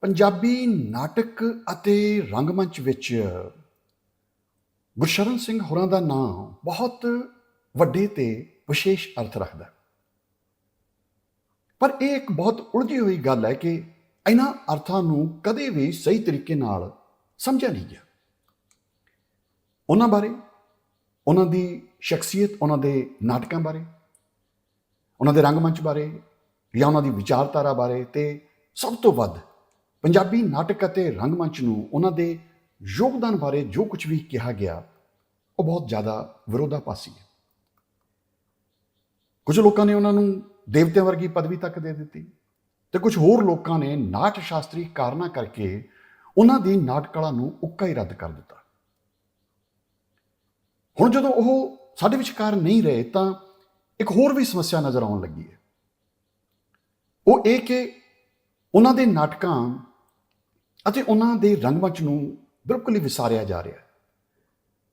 ਪੰਜਾਬੀ ਨਾਟਕ ਅਤੇ ਰੰਗਮੰਚ ਵਿੱਚ ਗੁਰਸ਼ਰਨ ਸਿੰਘ ਹੋਰਾਂ ਦਾ ਨਾਮ ਬਹੁਤ ਵੱਡੇ ਤੇ ਵਿਸ਼ੇਸ਼ ਅਰਥ ਰੱਖਦਾ ਹੈ। ਪਰ ਇਹ ਇੱਕ ਬਹੁਤ ਉਲਝੀ ਹੋਈ ਗੱਲ ਹੈ ਕਿ ਇਹਨਾਂ ਅਰਥਾਂ ਨੂੰ ਕਦੇ ਵੀ ਸਹੀ ਤਰੀਕੇ ਨਾਲ ਸਮਝਿਆ ਨਹੀਂ ਗਿਆ ਉਹਨਾਂ ਬਾਰੇ, ਉਹਨਾਂ ਦੀ ਸ਼ਖਸੀਅਤ ਉਹਨਾਂ ਦੇ ਨਾਟਕਾਂ ਬਾਰੇ, ਉਹਨਾਂ ਦੇ ਰੰਗਮੰਚ ਬਾਰੇ ਜਾਂ ਉਹਨਾਂ ਦੀ ਵਿਚਾਰਧਾਰਾ ਬਾਰੇ ਤੇ ਸਭ ਤੋਂ ਵੱਧ ਪੰਜਾਬੀ ਨਾਟਕ ਅਤੇ ਰੰਗਮੰਚ ਨੂੰ ਉਹਨਾਂ ਦੇ ਯੋਗਦਾਨ ਬਾਰੇ ਜੋ ਕੁਝ ਵੀ ਕਿਹਾ ਗਿਆ, ਉਹ ਬਹੁਤ ਜ਼ਿਆਦਾ ਵਿਰੋਧਾਭਾਸੀ ਹੈ। ਕੁਝ ਲੋਕਾਂ ਨੇ ਉਹਨਾਂ ਨੂੰ ਦੇਵਤਿਆਂ ਵਰਗੀ ਪਦਵੀ ਤੱਕ ਦੇ ਦਿੱਤੀ ਤੇ ਕੁਝ ਹੋਰ ਲੋਕਾਂ ਨੇ ਨਾਟ ਸ਼ਾਸਤਰੀ ਕਾਰਨਾਂ ਕਰਕੇ ਉਹਨਾਂ ਦੀ ਨਾਟ ਕਲਾ ਨੂੰ ਉੱਕਾ ਹੀ ਰੱਦ ਕਰ ਦਿੱਤਾ। ਹੁਣ ਜਦੋਂ ਉਹ ਸਾਡੇ ਵਿਚਕਾਰ ਨਹੀਂ ਰਹੇ ਤਾਂ ਇੱਕ ਹੋਰ ਵੀ ਸਮੱਸਿਆ ਨਜ਼ਰ ਆਉਣ ਲੱਗੀ ਹੈ। ਉਹ ਇਹ ਕਿ ਉਹਨਾਂ ਦੇ ਨਾਟਕਾਂ ਅਤੇ ਉਹਨਾਂ ਦੇ ਰੰਗਮੰਚ ਨੂੰ ਬਿਲਕੁਲ ਹੀ ਵਿਸਾਰਿਆ ਜਾ ਰਿਹਾ ਹੈ।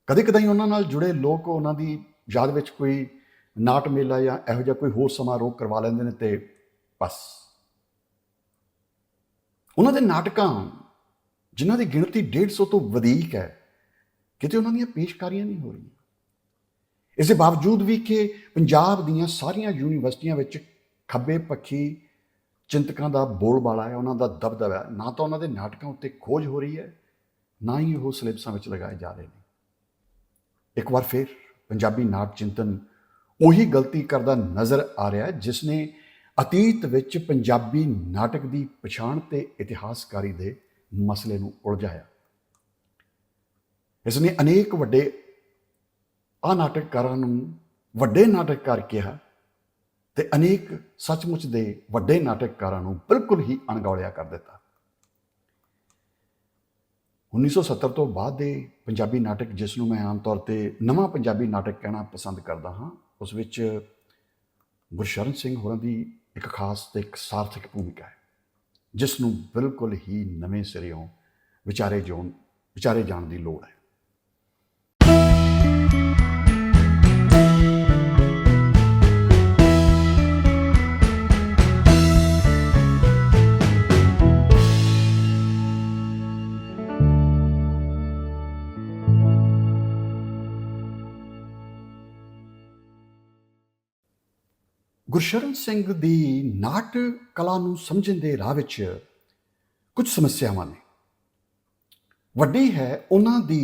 ਕਦੇ ਕਦਾਈ ਉਹਨਾਂ ਨਾਲ ਜੁੜੇ ਲੋਕ ਉਹਨਾਂ ਦੀ ਯਾਦ ਵਿੱਚ ਕੋਈ ਨਾਟ ਮੇਲਾ ਜਾਂ ਇਹੋ ਜਿਹਾ ਕੋਈ ਹੋਰ ਸਮਾਰੋਹ ਕਰਵਾ ਲੈਂਦੇ ਨੇ ਤੇ ਬਸ। ਉਹਨਾਂ ਦੇ ਨਾਟਕਾਂ ਜਿਨ੍ਹਾਂ ਦੀ ਗਿਣਤੀ 150 ਤੋਂ ਵਧੇਕ ਹੈ, ਕਿਤੇ ਉਹਨਾਂ ਦੀਆਂ ਪੇਸ਼ਕਾਰੀਆਂ ਨਹੀਂ ਹੋ ਰਹੀਆਂ। ਇਸ ਦੇ ਬਾਵਜੂਦ ਵੀ ਕਿ ਪੰਜਾਬ ਦੀਆਂ ਸਾਰੀਆਂ ਯੂਨੀਵਰਸਿਟੀਆਂ ਵਿੱਚ ਖੱਬੇ ਪੱਖੀ ਚਿੰਤਕਾਂ ਦਾ ਬੋਲਬਾਲਾ ਹੈ, ਉਹਨਾਂ ਦਾ ਦਬਦਬਾ ਹੈ। ਨਾ ਤਾਂ ਉਹਨਾਂ ਦੇ ਨਾਟਕਾਂ ਉੱਤੇ ਖੋਜ ਹੋ ਰਹੀ ਹੈ, ਨਾ ਹੀ ਉਹ ਸਿਲੇਬਸਾਂ ਵਿੱਚ ਲਗਾਏ ਜਾ ਰਹੇ ਨੇ। ਇੱਕ ਵਾਰ ਫਿਰ ਪੰਜਾਬੀ ਨਾਟ ਚਿੰਤਨ ਉਹੀ ਗਲਤੀ ਕਰਦਾ ਨਜ਼ਰ ਆ ਰਿਹਾ ਹੈ ਜਿਸ ਨੇ ਅਤੀਤ ਵਿੱਚ ਪੰਜਾਬੀ ਨਾਟਕ ਦੀ ਪਛਾਣ ਤੇ ਇਤਿਹਾਸਕਾਰੀ ਦੇ ਮਸਲੇ ਨੂੰ ਉਲਝਾਇਆ। ਇਸ ਨੇ ਅਨੇਕ ਵੱਡੇ ਆ ਨਾਟਕਕਾਰਾਂ ਨੂੰ ਵੱਡੇ ਨਾਟਕਕਾਰ ਕਿਹਾ ਤੇ ਅਨੇਕ ਸੱਚਮੁੱਚ ਦੇ ਵੱਡੇ ਨਾਟਕਕਾਰਾਂ ਨੂੰ ਬਿਲਕੁਲ ਹੀ ਅਣਗੌਲਿਆ ਕਰ ਦਿੱਤਾ। 1970 ਤੋਂ ਬਾਅਦ ਦੇ ਪੰਜਾਬੀ ਨਾਟਕ, ਜਿਸ ਨੂੰ ਮੈਂ ਆਮ ਤੌਰ ਤੇ ਨਵਾਂ ਪੰਜਾਬੀ ਨਾਟਕ ਕਹਿਣਾ ਪਸੰਦ ਕਰਦਾ ਹਾਂ, ਉਸ ਵਿੱਚ ਗੁਰਸ਼ਰਨ ਸਿੰਘ ਹੋਰਾਂ ਦੀ ਇੱਕ ਖਾਸ ਤੇ ਇੱਕ ਸਾਰਥਕ ਭੂਮਿਕਾ ਹੈ, ਜਿਸ ਨੂੰ ਬਿਲਕੁਲ ਹੀ ਨਵੇਂ ਸਿਰਿਓਂ ਵਿਚਾਰੇ ਜਾਣ ਵਿਚਾਰੇ ਜਾਣ ਦੀ ਲੋੜ ਹੈ। ਗੁਰਸ਼ਰਨ ਸਿੰਘ ਦੀ ਨਾਟ ਕਲਾ ਨੂੰ ਸਮਝਣ ਦੇ ਰਾਹ ਵਿੱਚ ਕੁਝ ਸਮੱਸਿਆਵਾਂ ਨੇ। ਵੱਡੀ ਹੈ ਉਹਨਾਂ ਦੀ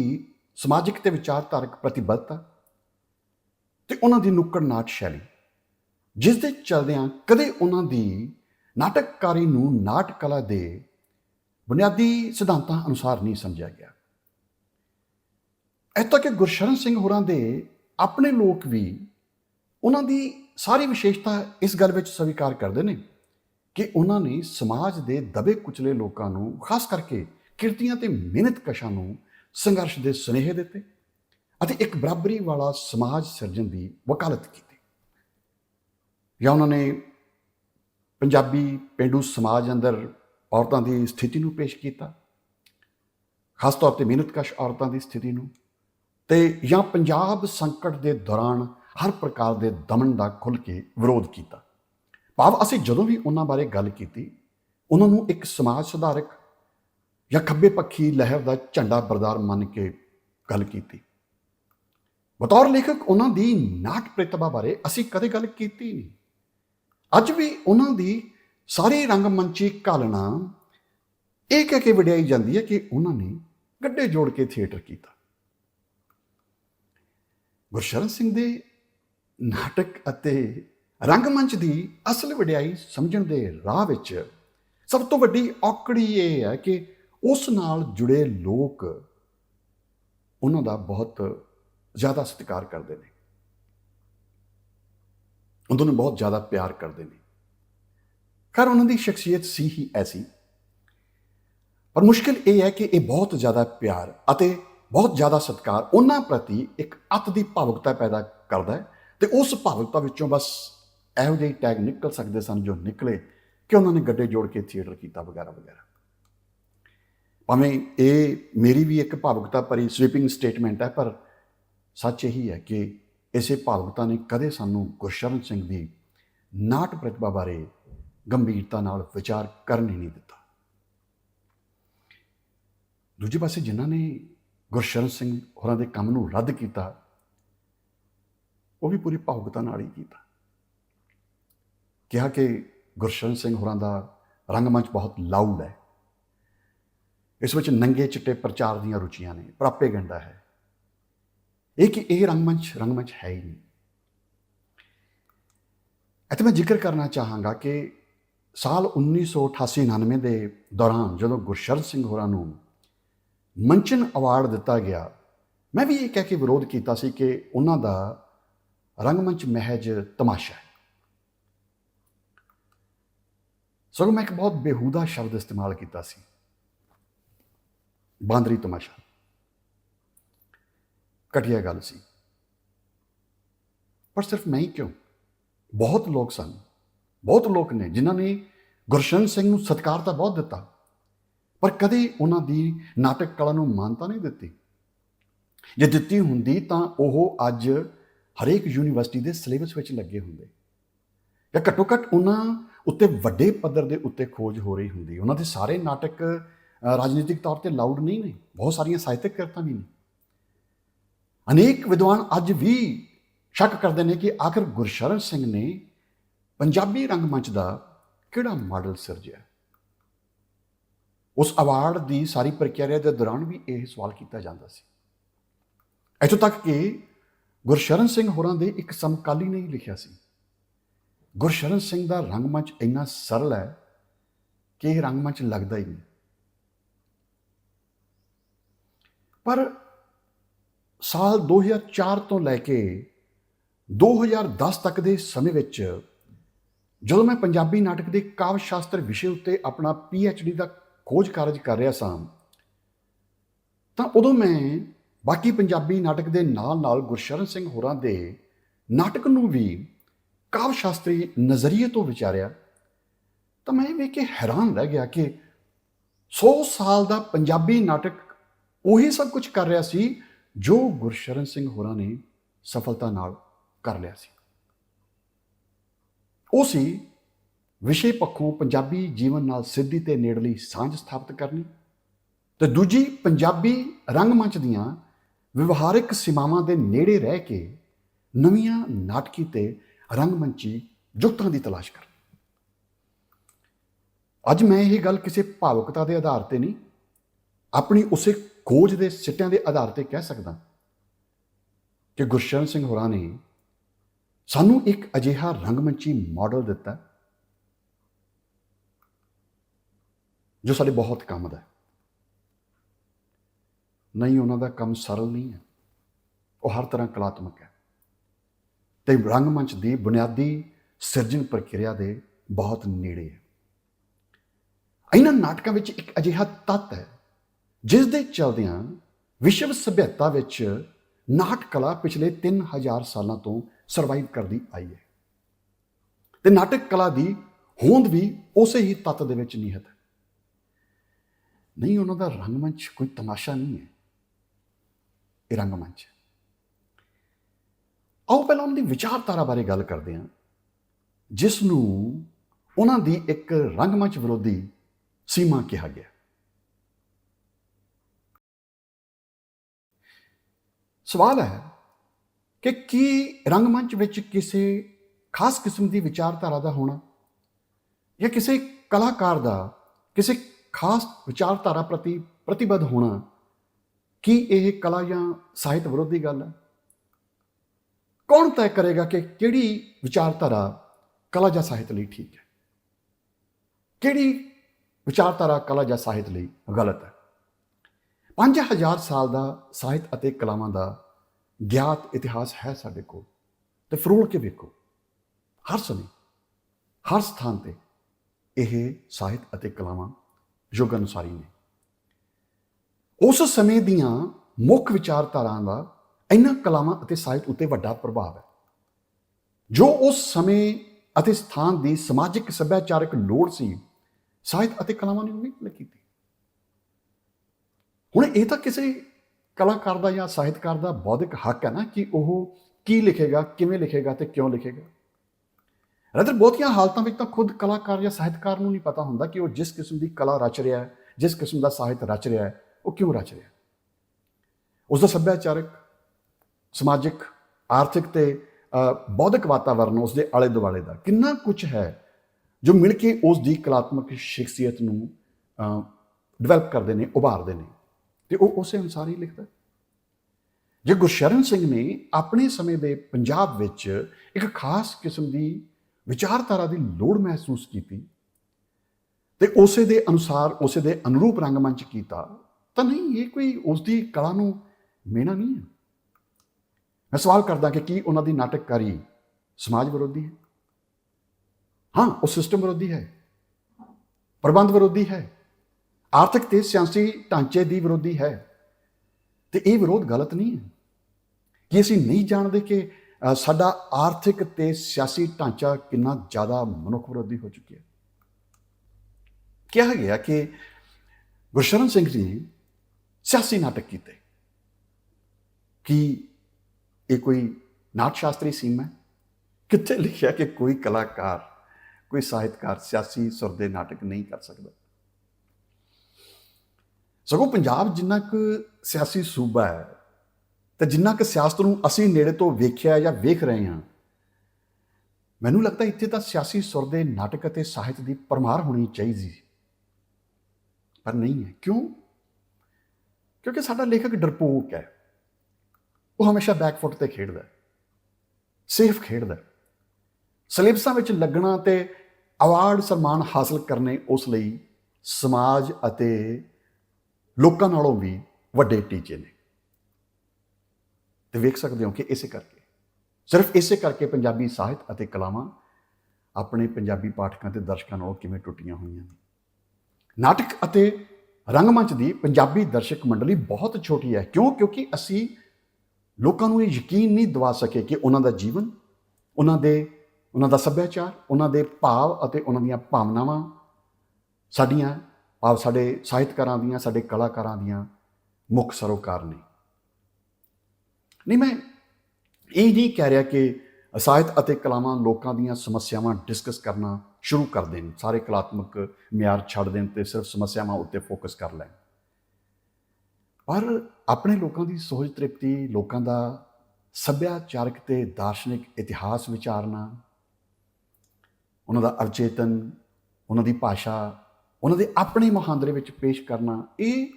ਸਮਾਜਿਕ ਤੇ ਵਿਚਾਰਧਾਰਕ ਪ੍ਰਤੀਬੱਧਤਾ ਤੇ ਉਹਨਾਂ ਦੀ ਨੁੱਕੜ ਨਾਟ ਸ਼ੈਲੀ, ਜਿਸ ਦੇ ਚਲਦਿਆਂ ਕਦੇ ਉਹਨਾਂ ਦੀ ਨਾਟਕਕਾਰੀ ਨੂੰ ਨਾਟ ਕਲਾ ਦੇ ਬੁਨਿਆਦੀ ਸਿਧਾਂਤਾਂ ਅਨੁਸਾਰ ਨਹੀਂ ਸਮਝਿਆ ਗਿਆ। ਇੱਥੋਂ ਕਿ ਗੁਰਸ਼ਰਨ ਸਿੰਘ ਹੋਰਾਂ ਦੇ ਆਪਣੇ ਲੋਕ ਵੀ ਉਹਨਾਂ ਦੀ ਸਾਰੀ ਵਿਸ਼ੇਸ਼ਤਾ ਇਸ ਗੱਲ ਵਿੱਚ ਸਵੀਕਾਰ ਕਰਦੇ ਨੇ ਕਿ ਉਹਨਾਂ ਨੇ ਸਮਾਜ ਦੇ ਦਬੇ ਕੁਚਲੇ ਲੋਕਾਂ ਨੂੰ, ਖਾਸ ਕਰਕੇ ਕਿਰਤੀਆਂ ਤੇ ਮਿਹਨਤ ਕਸ਼ਾਂ ਨੂੰ ਸੰਘਰਸ਼ ਦੇ ਸੁਨੇਹੇ ਦਿੱਤੇ ਅਤੇ ਇੱਕ ਬਰਾਬਰੀ ਵਾਲਾ ਸਮਾਜ ਸਿਰਜਣ ਦੀ ਵਕਾਲਤ ਕੀਤੀ। ਜਾਂ ਉਹਨਾਂ ਨੇ ਪੰਜਾਬੀ ਪਿੰਡੂ ਸਮਾਜ ਅੰਦਰ ਔਰਤਾਂ ਦੀ ਸਥਿਤੀ ਨੂੰ ਪੇਸ਼ ਕੀਤਾ, ਖਾਸ ਤੌਰ ਤੇ ਮਿਹਨਤਕਸ਼ ਔਰਤਾਂ ਦੀ ਸਥਿਤੀ ਨੂੰ ਤੇ ਜਾਂ ਪੰਜਾਬ ਸੰਕਟ ਦੇ ਦੌਰਾਨ ਹਰ ਪ੍ਰਕਾਰ ਦੇ ਦਮਨ ਦਾ ਖੁੱਲ੍ਹ ਕੇ ਵਿਰੋਧ ਕੀਤਾ। ਭਾਵ ਅਸੀਂ ਜਦੋਂ ਵੀ ਉਹਨਾਂ ਬਾਰੇ ਗੱਲ ਕੀਤੀ, ਉਹਨਾਂ ਨੂੰ ਇੱਕ ਸਮਾਜ ਸੁਧਾਰਕ ਜਾਂ ਖੱਬੇ ਪੱਖੀ ਲਹਿਰ ਦਾ ਝੰਡਾ ਬਰਦਾਰ ਮੰਨ ਕੇ ਗੱਲ ਕੀਤੀ। ਬਤੌਰ ਲੇਖਕ ਉਹਨਾਂ ਦੀ ਨਾਟ ਪ੍ਰਤਿਭਾ ਬਾਰੇ ਅਸੀਂ ਕਦੇ ਗੱਲ ਕੀਤੀ ਨਹੀਂ। ਅੱਜ ਵੀ ਉਹਨਾਂ ਦੀ ਸਾਰੀ ਰੰਗਮੰਚੀ ਕਾਲਣਾ ਇਹ ਕਹਿ ਕੇ ਵਡਿਆਈ ਜਾਂਦੀ ਹੈ ਕਿ ਉਹਨਾਂ ਨੇ ਗੱਡੇ ਜੋੜ ਕੇ ਥੀਏਟਰ ਕੀਤਾ। ਗੁਰਸ਼ਰਨ ਸਿੰਘ ਦੇ ਨਾਟਕ ਅਤੇ ਰੰਗਮੰਚ ਦੀ ਅਸਲ ਵਡਿਆਈ ਸਮਝਣ ਦੇ ਰਾਹ ਵਿੱਚ ਸਭ ਤੋਂ ਵੱਡੀ ਔਕੜੀ ਇਹ ਹੈ ਕਿ ਉਸ ਨਾਲ ਜੁੜੇ ਲੋਕ ਉਹਨਾਂ ਦਾ ਬਹੁਤ ਜ਼ਿਆਦਾ ਸਤਿਕਾਰ ਕਰਦੇ ਨੇ। ਉਹਨਾਂ ਨੂੰ ਬਹੁਤ ਜ਼ਿਆਦਾ ਪਿਆਰ ਕਰਦੇ ਨੇ। ਖੈਰ, ਉਹਨਾਂ ਦੀ ਸ਼ਖਸੀਅਤ ਸੀ ਹੀ ਐਸੀ। ਪਰ ਮੁਸ਼ਕਿਲ ਇਹ ਹੈ ਕਿ ਇਹ ਬਹੁਤ ਜ਼ਿਆਦਾ ਪਿਆਰ ਅਤੇ ਬਹੁਤ ਜ਼ਿਆਦਾ ਸਤਿਕਾਰ ਉਹਨਾਂ ਪ੍ਰਤੀ ਇੱਕ ਅਤ ਦੀ ਭਾਵੁਕਤਾ ਪੈਦਾ ਕਰਦਾ ਹੈ ਤੇ ਉਸ ਭਾਵੁਕਤਾ ਵਿੱਚੋਂ ਬਸ ਇਹੋ ਜਿਹੇ ਟੈਗ ਨਿਕਲ ਸਕਦੇ ਸਨ ਜੋ ਨਿਕਲੇ ਕਿ ਉਹਨਾਂ ਨੇ ਗੱਡੇ ਜੋੜ ਕੇ ਥੀਏਟਰ ਕੀਤਾ ਵਗੈਰਾ ਵਗੈਰਾ। ਭਾਵੇਂ ਇਹ ਮੇਰੀ ਵੀ ਇੱਕ ਭਾਵੁਕਤਾ ਭਰੀ ਸਵੀਪਿੰਗ ਸਟੇਟਮੈਂਟ ਹੈ, ਪਰ ਸੱਚ ਇਹੀ ਹੈ ਕਿ ਇਸੇ ਭਾਵੁਕਤਾ ਨੇ ਕਦੇ ਸਾਨੂੰ ਗੁਰਸ਼ਰਨ ਸਿੰਘ ਦੀ ਨਾਟ ਪ੍ਰਤਿਭਾ ਬਾਰੇ ਗੰਭੀਰਤਾ ਨਾਲ ਵਿਚਾਰ ਕਰਨ ਹੀ ਨਹੀਂ ਦਿੱਤਾ। ਦੂਜੇ ਪਾਸੇ ਜਿਨ੍ਹਾਂ ਨੇ ਗੁਰਸ਼ਰਨ ਸਿੰਘ ਹੋਰਾਂ ਦੇ ਕੰਮ ਨੂੰ ਰੱਦ ਕੀਤਾ ਉਹ ਵੀ ਪੂਰੀ ਭਾਵੁਕਤਾ ਨਾਲ ਹੀ ਕੀਤਾ। ਕਿਹਾ ਕਿ ਗੁਰਸ਼ਰਨ ਸਿੰਘ ਹੋਰਾਂ ਦਾ ਰੰਗਮੰਚ ਬਹੁਤ ਲਾਊਡ ਹੈ। ਇਸ ਵਿੱਚ ਨੰਗੇ ਚਿੱਟੇ ਪ੍ਰਚਾਰ ਦੀਆਂ ਰੁਚੀਆਂ ਨੇ ਪ੍ਰਾਪੇਗੰਡਾ ਹੈ। ਇਹ ਕਿ ਇਹ ਰੰਗਮੰਚ ਰੰਗਮੰਚ ਹੈ ਹੀ ਨਹੀਂ। ਇੱਥੇ ਮੈਂ ਜ਼ਿਕਰ ਕਰਨਾ ਚਾਹਾਂਗਾ ਕਿ ਸਾਲ 1988-99 ਦੇ ਦੌਰਾਨ ਜਦੋਂ ਗੁਰਸ਼ਰਨ ਸਿੰਘ ਹੋਰਾਂ ਨੂੰ ਮੰਚਨ ਅਵਾਰਡ ਦਿੱਤਾ ਗਿਆ, ਮੈਂ ਵੀ ਇਹ ਕਹਿ ਕੇ ਵਿਰੋਧ ਕੀਤਾ ਸੀ ਕਿ ਉਹਨਾਂ ਦਾ ਰੰਗਮੰਚ ਮਹਿਜ ਤਮਾਸ਼ਾ ਹੈ। ਸਗੋਂ ਮੈਂ ਇੱਕ ਬਹੁਤ ਬੇਹੂਦਾ ਸ਼ਬਦ ਇਸਤੇਮਾਲ ਕੀਤਾ ਸੀ। ਬਾਂਦਰੀ ਤਮਾਸ਼ਾ। ਘਟੀਆ ਗੱਲ ਸੀ। ਪਰ ਸਿਰਫ ਮੈਂ ਹੀ ਕਿਉਂ? ਬਹੁਤ ਲੋਕ ਸਨ। ਬਹੁਤ ਲੋਕ ਨੇ ਜਿਨ੍ਹਾਂ ਨੇ ਗੁਰਸ਼ਨ ਸਿੰਘ ਨੂੰ ਸਤਿਕਾਰ ਤਾਂ ਬਹੁਤ ਦਿੱਤਾ, ਪਰ ਕਦੇ ਉਹਨਾਂ ਦੀ ਨਾਟਕ ਕਲਾ ਨੂੰ ਮਾਨਤਾ ਨਹੀਂ ਦਿੱਤੀ। ਜੇ ਦਿੱਤੀ ਹੁੰਦੀ ਤਾਂ ਉਹ ਅੱਜ ਹਰੇਕ ਯੂਨੀਵਰਸਿਟੀ ਦੇ ਸਿਲੇਬਸ ਵਿੱਚ ਲੱਗੇ ਹੁੰਦੇ। ਜਾਂ ਘੱਟੋ ਘੱਟ ਉਹਨਾਂ ਉੱਤੇ ਵੱਡੇ ਪੱਧਰ ਦੇ ਉੱਤੇ ਖੋਜ ਹੋ ਰਹੀ ਹੁੰਦੀ। ਉਹਨਾਂ ਦੇ ਸਾਰੇ ਨਾਟਕ ਰਾਜਨੀਤਿਕ ਤੌਰ ਤੇ ਲਾਊਡ ਨਹੀਂ ਨੇ। ਬਹੁਤ ਸਾਰੀਆਂ ਸਾਹਿਤਕ ਕਰਤਾਂ ਵੀ ਨੇ। ਅਨੇਕ ਵਿਦਵਾਨ ਅੱਜ ਵੀ ਸ਼ੱਕ ਕਰਦੇ ਨੇ ਕਿ ਆਖਰ ਗੁਰਸ਼ਰਨ ਸਿੰਘ ਨੇ ਪੰਜਾਬੀ ਰੰਗਮੰਚ ਦਾ ਕਿਹੜਾ ਮਾਡਲ ਸਿਰਜਿਆ? ਉਸ ਅਵਾਰਡ ਦੀ ਸਾਰੀ ਪ੍ਰਕਿਰਿਆ ਦੇ ਦੌਰਾਨ ਵੀ ਇਹ ਸਵਾਲ ਕੀਤਾ ਜਾਂਦਾ ਸੀ। ਇੱਥੋਂ ਤੱਕ ਕਿ ਗੁਰਸ਼ਰਨ ਸਿੰਘ ਹੋਰਾਂ ਦੇ ਇੱਕ ਸਮਕਾਲੀ ਨੇ ਹੀ ਲਿਖਿਆ ਸੀ। ਗੁਰਸ਼ਰਨ ਸਿੰਘ ਦਾ ਰੰਗਮੰਚ ਇੰਨਾ ਸਰਲ ਹੈ ਕਿ ਇਹ ਰੰਗਮੰਚ ਲੱਗਦਾ ਹੀ ਨਹੀਂ। ਪਰ ਸਾਲ 2004 ਤੋਂ ਲੈ ਕੇ 2010 ਤੱਕ ਦੇ ਸਮੇਂ ਵਿੱਚ ਜਦੋਂ ਮੈਂ ਪੰਜਾਬੀ ਨਾਟਕ ਦੇ ਕਾਵਿ ਸ਼ਾਸਤਰ ਵਿਸ਼ੇ ਉੱਤੇ ਆਪਣਾ ਡੀ ਦਾ ਖੋਜ ਕਾਰਜ ਕਰ ਰਿਹਾ ਸਾਂ, ਤਾਂ ਉਦੋਂ ਮੈਂ ਬਾਕੀ ਪੰਜਾਬੀ ਨਾਟਕ ਦੇ ਨਾਲ-ਨਾਲ ਗੁਰਸ਼ਰਨ ਸਿੰਘ ਹੋਰਾਂ ਦੇ ਨਾਟਕ ਨੂੰ ਵੀ ਕਾਵਿ ਸ਼ਾਸਤਰੀ ਨਜ਼ਰੀਏ ਤੋਂ ਵਿਚਾਰਿਆ, ਤਾਂ ਮੈਂ ਇਹ ਵੇਖ ਕੇ ਹੈਰਾਨ ਰਹਿ ਗਿਆ ਕਿ 100 ਸਾਲ ਦਾ ਪੰਜਾਬੀ ਨਾਟਕ ਉਹੀ ਸਭ ਕੁਝ ਕਰ ਰਿਹਾ ਸੀ ਜੋ ਗੁਰਸ਼ਰਨ ਸਿੰਘ ਹੋਰਾਂ ਨੇ ਸਫਲਤਾ ਨਾਲ ਕਰ ਲਿਆ ਸੀ। ਉਹ ਸੀ ਵਿਸ਼ੇ ਪੱਖੋਂ ਪੰਜਾਬੀ ਜੀਵਨ ਨਾਲ ਸਿੱਧੀ ਤੇ ਨੇੜਲੀ ਸਾਂਝ ਸਥਾਪਿਤ ਕਰਨੀ ਤੇ ਦੂਜੀ ਪੰਜਾਬੀ ਰੰਗਮੰਚ ਦੀਆਂ ਵਿਵਹਾਰਿਕ ਸੀਮਾਵਾਂ ਦੇ ਨੇੜੇ ਰਹਿ ਕੇ ਨਵੀਆਂ ਨਾਟਕੀ ਤੇ ਰੰਗਮੰਚੀ ਜੁਗਤਾਂ ਦੀ ਤਲਾਸ਼ ਕਰ। ਅੱਜ ਮੈਂ ਇਹ ਗੱਲ ਕਿਸੇ ਭਾਵੁਕਤਾ ਦੇ ਆਧਾਰ ਤੇ ਨਹੀਂ, ਆਪਣੀ ਉਸੇ ਖੋਜ ਦੇ ਸਿੱਟਿਆਂ ਦੇ ਆਧਾਰ ਤੇ ਕਹਿ ਸਕਦਾ ਕਿ ਗੁਰਸ਼ਰਨ ਸਿੰਘ ਹੋਰਾਂ ਨੇ ਸਾਨੂੰ ਇੱਕ ਅਜਿਹਾ ਰੰਗਮੰਚੀ ਮਾਡਲ ਦਿੱਤਾ, ਜੋ ਸਾਡੇ ਬਹੁਤ ਕੰਮ ਦਾ ਨਹੀਂ, ਉਹਨਾਂ ਦਾ ਕੰਮ ਸਰਲ ਨਹੀਂ ਹੈ। ਉਹ ਹਰ ਤਰ੍ਹਾਂ ਕਲਾਤਮਕ ਹੈ। ਤੇ ਰੰਗਮੰਚ ਦੀ ਬੁਨਿਆਦੀ ਸਿਰਜਣ ਪ੍ਰਕਿਰਿਆ ਦੇ ਬਹੁਤ ਨੇੜੇ ਹੈ। ਇਹਨਾਂ ਨਾਟਕਾਂ ਵਿੱਚ ਇੱਕ ਅਜਿਹਾ ਤੱਤ ਹੈ, ਜਿਸ ਦੇ ਚਲਦਿਆਂ ਵਿਸ਼ਵ ਸਭਿਅਤਾ ਵਿੱਚ ਨਾਟ ਕਲਾ ਪਿਛਲੇ 3000 ਸਾਲਾਂ ਤੋਂ ਸਰਵਾਈਵ ਕਰਦੀ ਆਈ ਹੈ। ਤੇ ਨਾਟਕ ਕਲਾ ਦੀ ਹੋਂਦ ਵੀ ਉਸੇ ਹੀ ਤੱਤ ਦੇ ਵਿੱਚ ਨਿਹਿਤ ਹੈ। ਨਹੀਂ, ਉਹਨਾਂ ਦਾ ਰੰਗਮੰਚ ਕੋਈ ਤਮਾਸ਼ਾ ਨਹੀਂ ਹੈ। ਇਹ ਰੰਗਮੰਚ ਆਓ ਪਹਿਲਾਂ ਉਹਨਾਂ ਦੀ ਵਿਚਾਰਧਾਰਾ ਬਾਰੇ ਗੱਲ ਕਰਦੇ ਹਾਂ। ਜਿਸ ਨੂੰ ਉਹਨਾਂ ਦੀ ਇੱਕ ਰੰਗਮੰਚ ਵਿਰੋਧੀ ਸੀਮਾ ਕਿਹਾ ਗਿਆ। ਸਵਾਲ ਹੈ ਕਿ ਕੀ ਰੰਗਮੰਚ ਵਿੱਚ ਕਿਸੇ ਖਾਸ ਕਿਸਮ ਦੀ ਵਿਚਾਰਧਾਰਾ ਦਾ ਹੋਣਾ ਜਾਂ ਕਿਸੇ ਕਲਾਕਾਰ ਦਾ, ਕਿਸੇ ਖਾਸ ਵਿਚਾਰਧਾਰਾ ਪ੍ਰਤੀ ਪ੍ਰਤੀਬੱਧ ਹੋਣਾ ਕੀ ਇਹ ਕਲਾ ਜਾਂ ਸਾਹਿਤ ਵਿਰੋਧੀ ਗੱਲ ਹੈ? ਕੌਣ ਤੈਅ ਕਰੇਗਾ ਕਿ ਕਿਹੜੀ ਵਿਚਾਰਧਾਰਾ ਕਲਾ ਜਾਂ ਸਾਹਿਤ ਲਈ ਠੀਕ ਹੈ? ਕਿਹੜੀ ਵਿਚਾਰਧਾਰਾ ਕਲਾ ਜਾਂ ਸਾਹਿਤ ਲਈ ਗਲਤ ਹੈ? 5000 ਸਾਲ ਦਾ ਸਾਹਿਤ ਅਤੇ ਕਲਾਵਾਂ ਦਾ ਗਿਆਤ ਇਤਿਹਾਸ ਹੈ ਸਾਡੇ ਕੋਲ। ਤੇ ਫਰੋਲ ਕੇ ਵੇਖੋ, ਹਰ ਸਮੇਂ, ਹਰ ਸਥਾਨ ਤੇ ਇਹ ਸਾਹਿਤ ਅਤੇ ਕਲਾਵਾਂ ਯੁੱਗ ਅਨੁਸਾਰੀ ਨੇ। ਉਸ ਸਮੇਂ ਦੀਆਂ ਮੁੱਖ ਵਿਚਾਰਧਾਰਾ ਦਾ ਇਹਨਾਂ ਕਲਾਵਾਂ ਅਤੇ ਸਾਹਿਤ ਉੱਤੇ ਵੱਡਾ ਪ੍ਰਭਾਵ ਹੈ। ਜੋ ਉਸ ਸਮੇਂ ਅਤੇ ਸਥਾਨ ਦੀ ਸਮਾਜਿਕ ਸੱਭਿਆਚਾਰਕ ਲੋੜ ਸੀ, ਸਾਹਿਤ ਅਤੇ ਕਲਾਵਾਂ ਨੇ ਉਮੀਦ ਨਹੀਂ ਕੀਤੀ। ਹੁਣ ਇਹ ਤਾਂ ਕਿਸੇ ਕਲਾਕਾਰ ਦਾ ਜਾਂ ਸਾਹਿਤਕਾਰ ਦਾ ਬੌਧਿਕ ਹੱਕ ਹੈ ਨਾ ਕਿ ਉਹ ਕੀ ਲਿਖੇਗਾ, ਕਿਵੇਂ ਲਿਖੇਗਾ ਤੇ ਕਿਉਂ ਲਿਖੇਗਾ। ਰਦਰ ਬਹੁਤੀਆਂ ਹਾਲਤਾਂ ਵਿੱਚ ਤਾਂ ਖੁਦ ਕਲਾਕਾਰ ਜਾਂ ਸਾਹਿਤਕਾਰ ਨੂੰ ਨਹੀਂ ਪਤਾ ਹੁੰਦਾ ਕਿ ਉਹ ਜਿਸ ਕਿਸਮ ਦੀ ਕਲਾ ਰਚ ਰਿਹਾ ਹੈ, ਜਿਸ ਕਿਸਮ ਦਾ ਸਾਹਿਤ ਰਚ ਰਿਹਾ ਹੈ ਉਹ ਕਿਉਂ ਰਚ ਰਿਹਾ? ਉਸ ਦਾ ਸੱਭਿਆਚਾਰਕ, ਸਮਾਜਿਕ, ਆਰਥਿਕ ਤੇ ਬੌਧਿਕ ਵਾਤਾਵਰਣ ਉਸ ਦੇ ਆਲੇ ਦੁਆਲੇ ਦਾ ਕਿੰਨਾ ਕੁਝ ਹੈ ਜੋ ਮਿਲ ਕੇ ਉਸ ਦੀ ਕਲਾਤਮਕ ਸ਼ਖਸੀਅਤ ਨੂੰ ਡਿਵੈਲਪ ਕਰਦੇ ਨੇ, ਉਭਾਰਦੇ ਨੇ। ਤੇ ਉਹ ਉਸੇ ਅਨੁਸਾਰ ਹੀ ਲਿਖਦਾ ਜੇ ਗੁਰਸ਼ਰਨ ਸਿੰਘ ਨੇ ਆਪਣੇ ਸਮੇਂ ਦੇ ਪੰਜਾਬ ਵਿੱਚ ਇੱਕ ਖਾਸ ਕਿਸਮ ਦੀ ਵਿਚਾਰਧਾਰਾ ਦੀ ਲੋੜ ਮਹਿਸੂਸ ਕੀਤੀ ਤੇ ਉਸੇ ਦੇ ਅਨੁਸਾਰ, ਉਸੇ ਦੇ ਅਨੁਰੂਪ ਰੰਗਮੰਚ ਕੀਤਾ ਤਾਂ ਨਹੀਂ, ਇਹ ਕੋਈ ਉਸ ਦੀ ਕਲਾ ਨੂੰ ਮੇਣਾ ਨਹੀਂ ਹੈ। ਮੈਂ ਸਵਾਲ ਕਰਦਾ ਕਿ ਕੀ ਉਹਨਾਂ ਦੀ ਨਾਟਕਕਾਰੀ ਸਮਾਜ ਵਿਰੋਧੀ ਹੈ? ਹਾਂ, ਉਹ ਸਿਸਟਮ ਵਿਰੋਧੀ ਹੈ। ਪ੍ਰਬੰਧ ਵਿਰੋਧੀ ਹੈ। ਆਰਥਿਕ ਤੇ ਸਿਆਸੀ ਢਾਂਚੇ ਦੀ ਵਿਰੋਧੀ ਹੈ। ਤੇ ਇਹ ਵਿਰੋਧ ਗਲਤ ਨਹੀਂ ਹੈ। ਕਿ ਅਸੀਂ ਨਹੀਂ ਜਾਣਦੇ ਕਿ ਸਾਡਾ ਆਰਥਿਕ ਤੇ ਸਿਆਸੀ ਢਾਂਚਾ ਕਿੰਨਾ ਜ਼ਿਆਦਾ ਮਨੁੱਖ ਵਿਰੋਧੀ ਹੋ ਚੁੱਕਿਆ? ਹੈ ਕਿਹਾ ਗਿਆ ਕਿ ਗੁਰਸ਼ਰਨ ਸਿੰਘ ਜੀ ਸਿਆਸੀ ਨਾਟਕ ਕੀਤੇ ਕੀ ਇਹ ਕੋਈ ਨਾਟ ਸ਼ਾਸਤਰੀ ਸੀਮਾ ਹੈ? ਕਿੱਥੇ ਲਿਖਿਆ ਕਿ ਕੋਈ ਕਲਾਕਾਰ, ਕੋਈ ਸਾਹਿਤਕਾਰ ਸਿਆਸੀ ਸੁਰ ਦੇ ਨਾਟਕ ਨਹੀਂ ਕਰ ਸਕਦਾ? ਸਗੋਂ ਪੰਜਾਬ ਜਿੰਨਾ ਕੁ ਸਿਆਸੀ ਸੂਬਾ ਹੈ ਤੇ ਜਿੰਨਾ ਕੁ ਸਿਆਸਤ ਨੂੰ ਅਸੀਂ ਨੇੜੇ ਤੋਂ ਵੇਖਿਆ ਜਾਂ ਵੇਖ ਰਹੇ ਹਾਂ, ਮੈਨੂੰ ਲੱਗਦਾ ਇੱਥੇ ਤਾਂ ਸਿਆਸੀ ਸੁਰ ਦੇ ਨਾਟਕ ਅਤੇ ਸਾਹਿਤ ਦੀ ਪਰਮਾਰ ਹੋਣੀ ਚਾਹੀਦੀ ਪਰ ਨਹੀਂ ਹੈ। ਕਿਉਂ? ਕਿਉਂਕਿ ਸਾਡਾ ਲੇਖਕ ਡਰਪੋਕ ਹੈ। ਉਹ ਹਮੇਸ਼ਾ ਬੈਕਫੁੱਟ ਤੇ ਖੇਡਦਾ ਹੈ। ਸੇਫ ਖੇਡਦਾ ਸਿਲੇਬਸਾਂ ਵਿੱਚ ਲੱਗਣਾ ਤੇ ਅਵਾਰਡ ਸਨਮਾਨ ਹਾਸਲ ਕਰਨੇ ਉਸ ਲਈ ਸਮਾਜ ਅਤੇ ਲੋਕਾਂ ਨਾਲੋਂ ਵੀ ਵੱਡੇ ਟੀਚੇ ਨੇ। ਤੇ ਵੇਖ ਸਕਦੇ ਹੋ ਕਿ ਇਸੇ ਕਰਕੇ, ਸਿਰਫ ਇਸੇ ਕਰਕੇ ਪੰਜਾਬੀ ਸਾਹਿਤ ਅਤੇ ਕਲਾਵਾਂ ਆਪਣੇ ਪੰਜਾਬੀ ਪਾਠਕਾਂ ਤੇ ਦਰਸ਼ਕਾਂ ਨਾਲੋਂ ਕਿਵੇਂ ਟੁੱਟੀਆਂ ਹੋਈਆਂ ਨੇ। ਨਾਟਕ ਅਤੇ ਰੰਗਮੰਚ ਦੀ ਪੰਜਾਬੀ ਦਰਸ਼ਕ ਮੰਡਲੀ ਬਹੁਤ ਛੋਟੀ ਹੈ। ਕਿਉਂ? ਕਿਉਂਕਿ ਅਸੀਂ ਲੋਕਾਂ ਨੂੰ ਇਹ ਯਕੀਨ ਨਹੀਂ ਦਿਵਾ ਸਕੇ ਕਿ ਉਹਨਾਂ ਦਾ ਜੀਵਨ, ਉਹਨਾਂ ਦੇ, ਉਹਨਾਂ ਦਾ ਸੱਭਿਆਚਾਰ, ਉਹਨਾਂ ਦੇ ਭਾਵ ਅਤੇ ਉਹਨਾਂ ਦੀਆਂ ਭਾਵਨਾਵਾਂ ਸਾਡੀਆਂ, ਭਾਵ ਸਾਡੇ ਸਾਹਿਤਕਾਰਾਂ ਦੀਆਂ, ਸਾਡੇ ਕਲਾਕਾਰਾਂ ਦੀਆਂ ਮੁੱਖ ਸਰੋਕਾਰ ਨੇ। ਨਹੀਂ, ਮੈਂ ਇਹ ਨਹੀਂ ਕਹਿ ਰਿਹਾ ਕਿ ਸਾਹਿਤ ਅਤੇ ਕਲਾਵਾਂ ਲੋਕਾਂ ਦੀਆਂ ਸਮੱਸਿਆਵਾਂ ਡਿਸਕਸ ਕਰਨਾ ਸ਼ੁਰੂ ਕਰ ਦੇਣ, ਸਾਰੇ ਕਲਾਤਮਕ ਮਿਆਰ ਛੱਡ ਦੇਣ ਤੇ ਸਿਰਫ ਸਮੱਸਿਆਵਾਂ ਉੱਤੇ ਫੋਕਸ ਕਰ ਲੈਣ। ਪਰ ਆਪਣੇ ਲੋਕਾਂ ਦੀ ਸੋਚ ਤ੍ਰਿਪਤੀ, ਲੋਕਾਂ ਦਾ ਸੱਭਿਆਚਾਰਕ ਤੇ ਦਾਰਸ਼ਨਿਕ ਇਤਿਹਾਸ ਵਿਚਾਰਨਾ, ਉਹਨਾਂ ਦਾ ਅਵਚੇਤਨ, ਉਹਨਾਂ ਦੀ ਭਾਸ਼ਾ, ਉਹਨਾਂ ਦੇ ਆਪਣੇ ਮੁਹਾਂਦਰੇ ਵਿੱਚ ਪੇਸ਼ ਕਰਨਾ, ਇਹ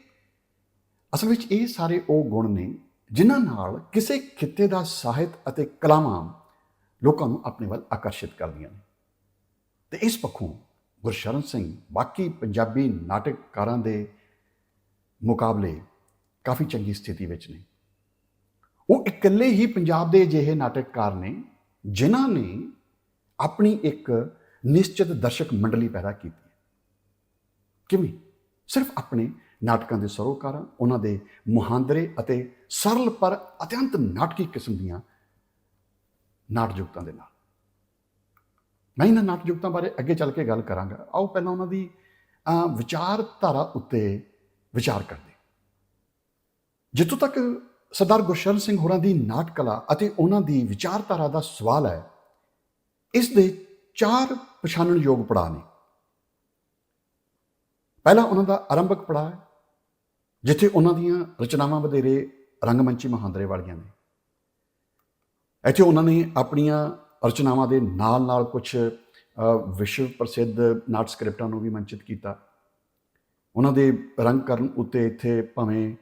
ਅਸਲ ਵਿੱਚ ਇਹ ਸਾਰੇ ਉਹ ਗੁਣ ਨੇ ਜਿਨ੍ਹਾਂ ਨਾਲ ਕਿਸੇ ਖਿੱਤੇ ਦਾ ਸਾਹਿਤ ਅਤੇ ਕਲਾਵਾਂ ਲੋਕਾਂ ਨੂੰ ਆਪਣੇ ਵੱਲ ਆਕਰਸ਼ਿਤ ਕਰਦੀਆਂ ਨੇ। ਤੇ ਇਸ ਪੱਖੋਂ ਗੁਰਸ਼ਰਨ ਸਿੰਘ ਬਾਕੀ ਪੰਜਾਬੀ ਨਾਟਕਕਾਰਾਂ ਦੇ ਮੁਕਾਬਲੇ ਕਾਫੀ ਚੰਗੀ ਸਥਿਤੀ ਵਿੱਚ ਨੇ। ਉਹ ਇਕੱਲੇ ਹੀ ਪੰਜਾਬ ਦੇ ਅਜਿਹੇ ਨਾਟਕਕਾਰ ਨੇ ਜਿਨ੍ਹਾਂ ਨੇ ਆਪਣੀ ਇੱਕ ਨਿਸ਼ਚਿਤ ਦਰਸ਼ਕ ਮੰਡਲੀ ਪੈਦਾ ਕੀਤੀ ਕਿਵੇਂ? ਸਿਰਫ ਆਪਣੇ ਨਾਟਕਾਂ ਦੇ ਸਰੋਕਾਰਾਂ, ਉਹਨਾਂ ਦੇ ਮੁਹਾਂਦਰੇ ਅਤੇ ਸਰਲ ਪਰ ਅਤਿਅੰਤ ਨਾਟਕੀ ਕਿਸਮ ਦੀਆਂ ਨਾਟਯੁਕਤਾਂ ਦੇ ਨਾਲ। ਮੈਂ ਇਹਨਾਂ ਨਾਟਯੁਕਤਾਂ ਬਾਰੇ ਅੱਗੇ ਚੱਲ ਕੇ ਗੱਲ ਕਰਾਂਗਾ। ਆਓ ਪਹਿਲਾਂ ਉਹਨਾਂ ਦੀ ਵਿਚਾਰਧਾਰਾ ਉੱਤੇ ਵਿਚਾਰ ਕਰਦੇ ਜਿੱਥੋਂ ਤੱਕ ਸਰਦਾਰ ਗੁਰਸ਼ਰਨ ਸਿੰਘ ਹੋਰਾਂ ਦੀ ਨਾਟ ਕਲਾ ਅਤੇ ਉਹਨਾਂ ਦੀ ਵਿਚਾਰਧਾਰਾ ਦਾ ਸਵਾਲ ਹੈ, ਇਸ ਦੇ ਚਾਰ ਪਛਾਣਨਯੋਗ ਪੜਾਅ ਨੇ। ਪਹਿਲਾ ਉਹਨਾਂ ਦਾ ਆਰੰਭਕ ਪੜਾਅ ਹੈ, ਜਿੱਥੇ ਉਹਨਾਂ ਦੀਆਂ ਰਚਨਾਵਾਂ ਵਧੇਰੇ ਰੰਗਮੰਚੀ ਮਹਾਂਦਰੇ ਵਾਲੀਆਂ ਨੇ। ਇੱਥੇ ਉਹਨਾਂ ਨੇ ਆਪਣੀਆਂ ਅਰਚਨਾਵਾਂ ਦੇ ਨਾਲ-ਨਾਲ ਕੁਝ ਵਿਸ਼ਵ ਪ੍ਰਸਿੱਧ ਨਾਟ ਸਕ੍ਰਿਪਟਾਂ ਨੂੰ ਵੀ ਮੰਚਿਤ ਕੀਤਾ। ਉਹਨਾਂ ਦੇ ਰੰਗ ਕਰਨ ਉੱਤੇ ਇੱਥੇ ਭਾਵੇਂ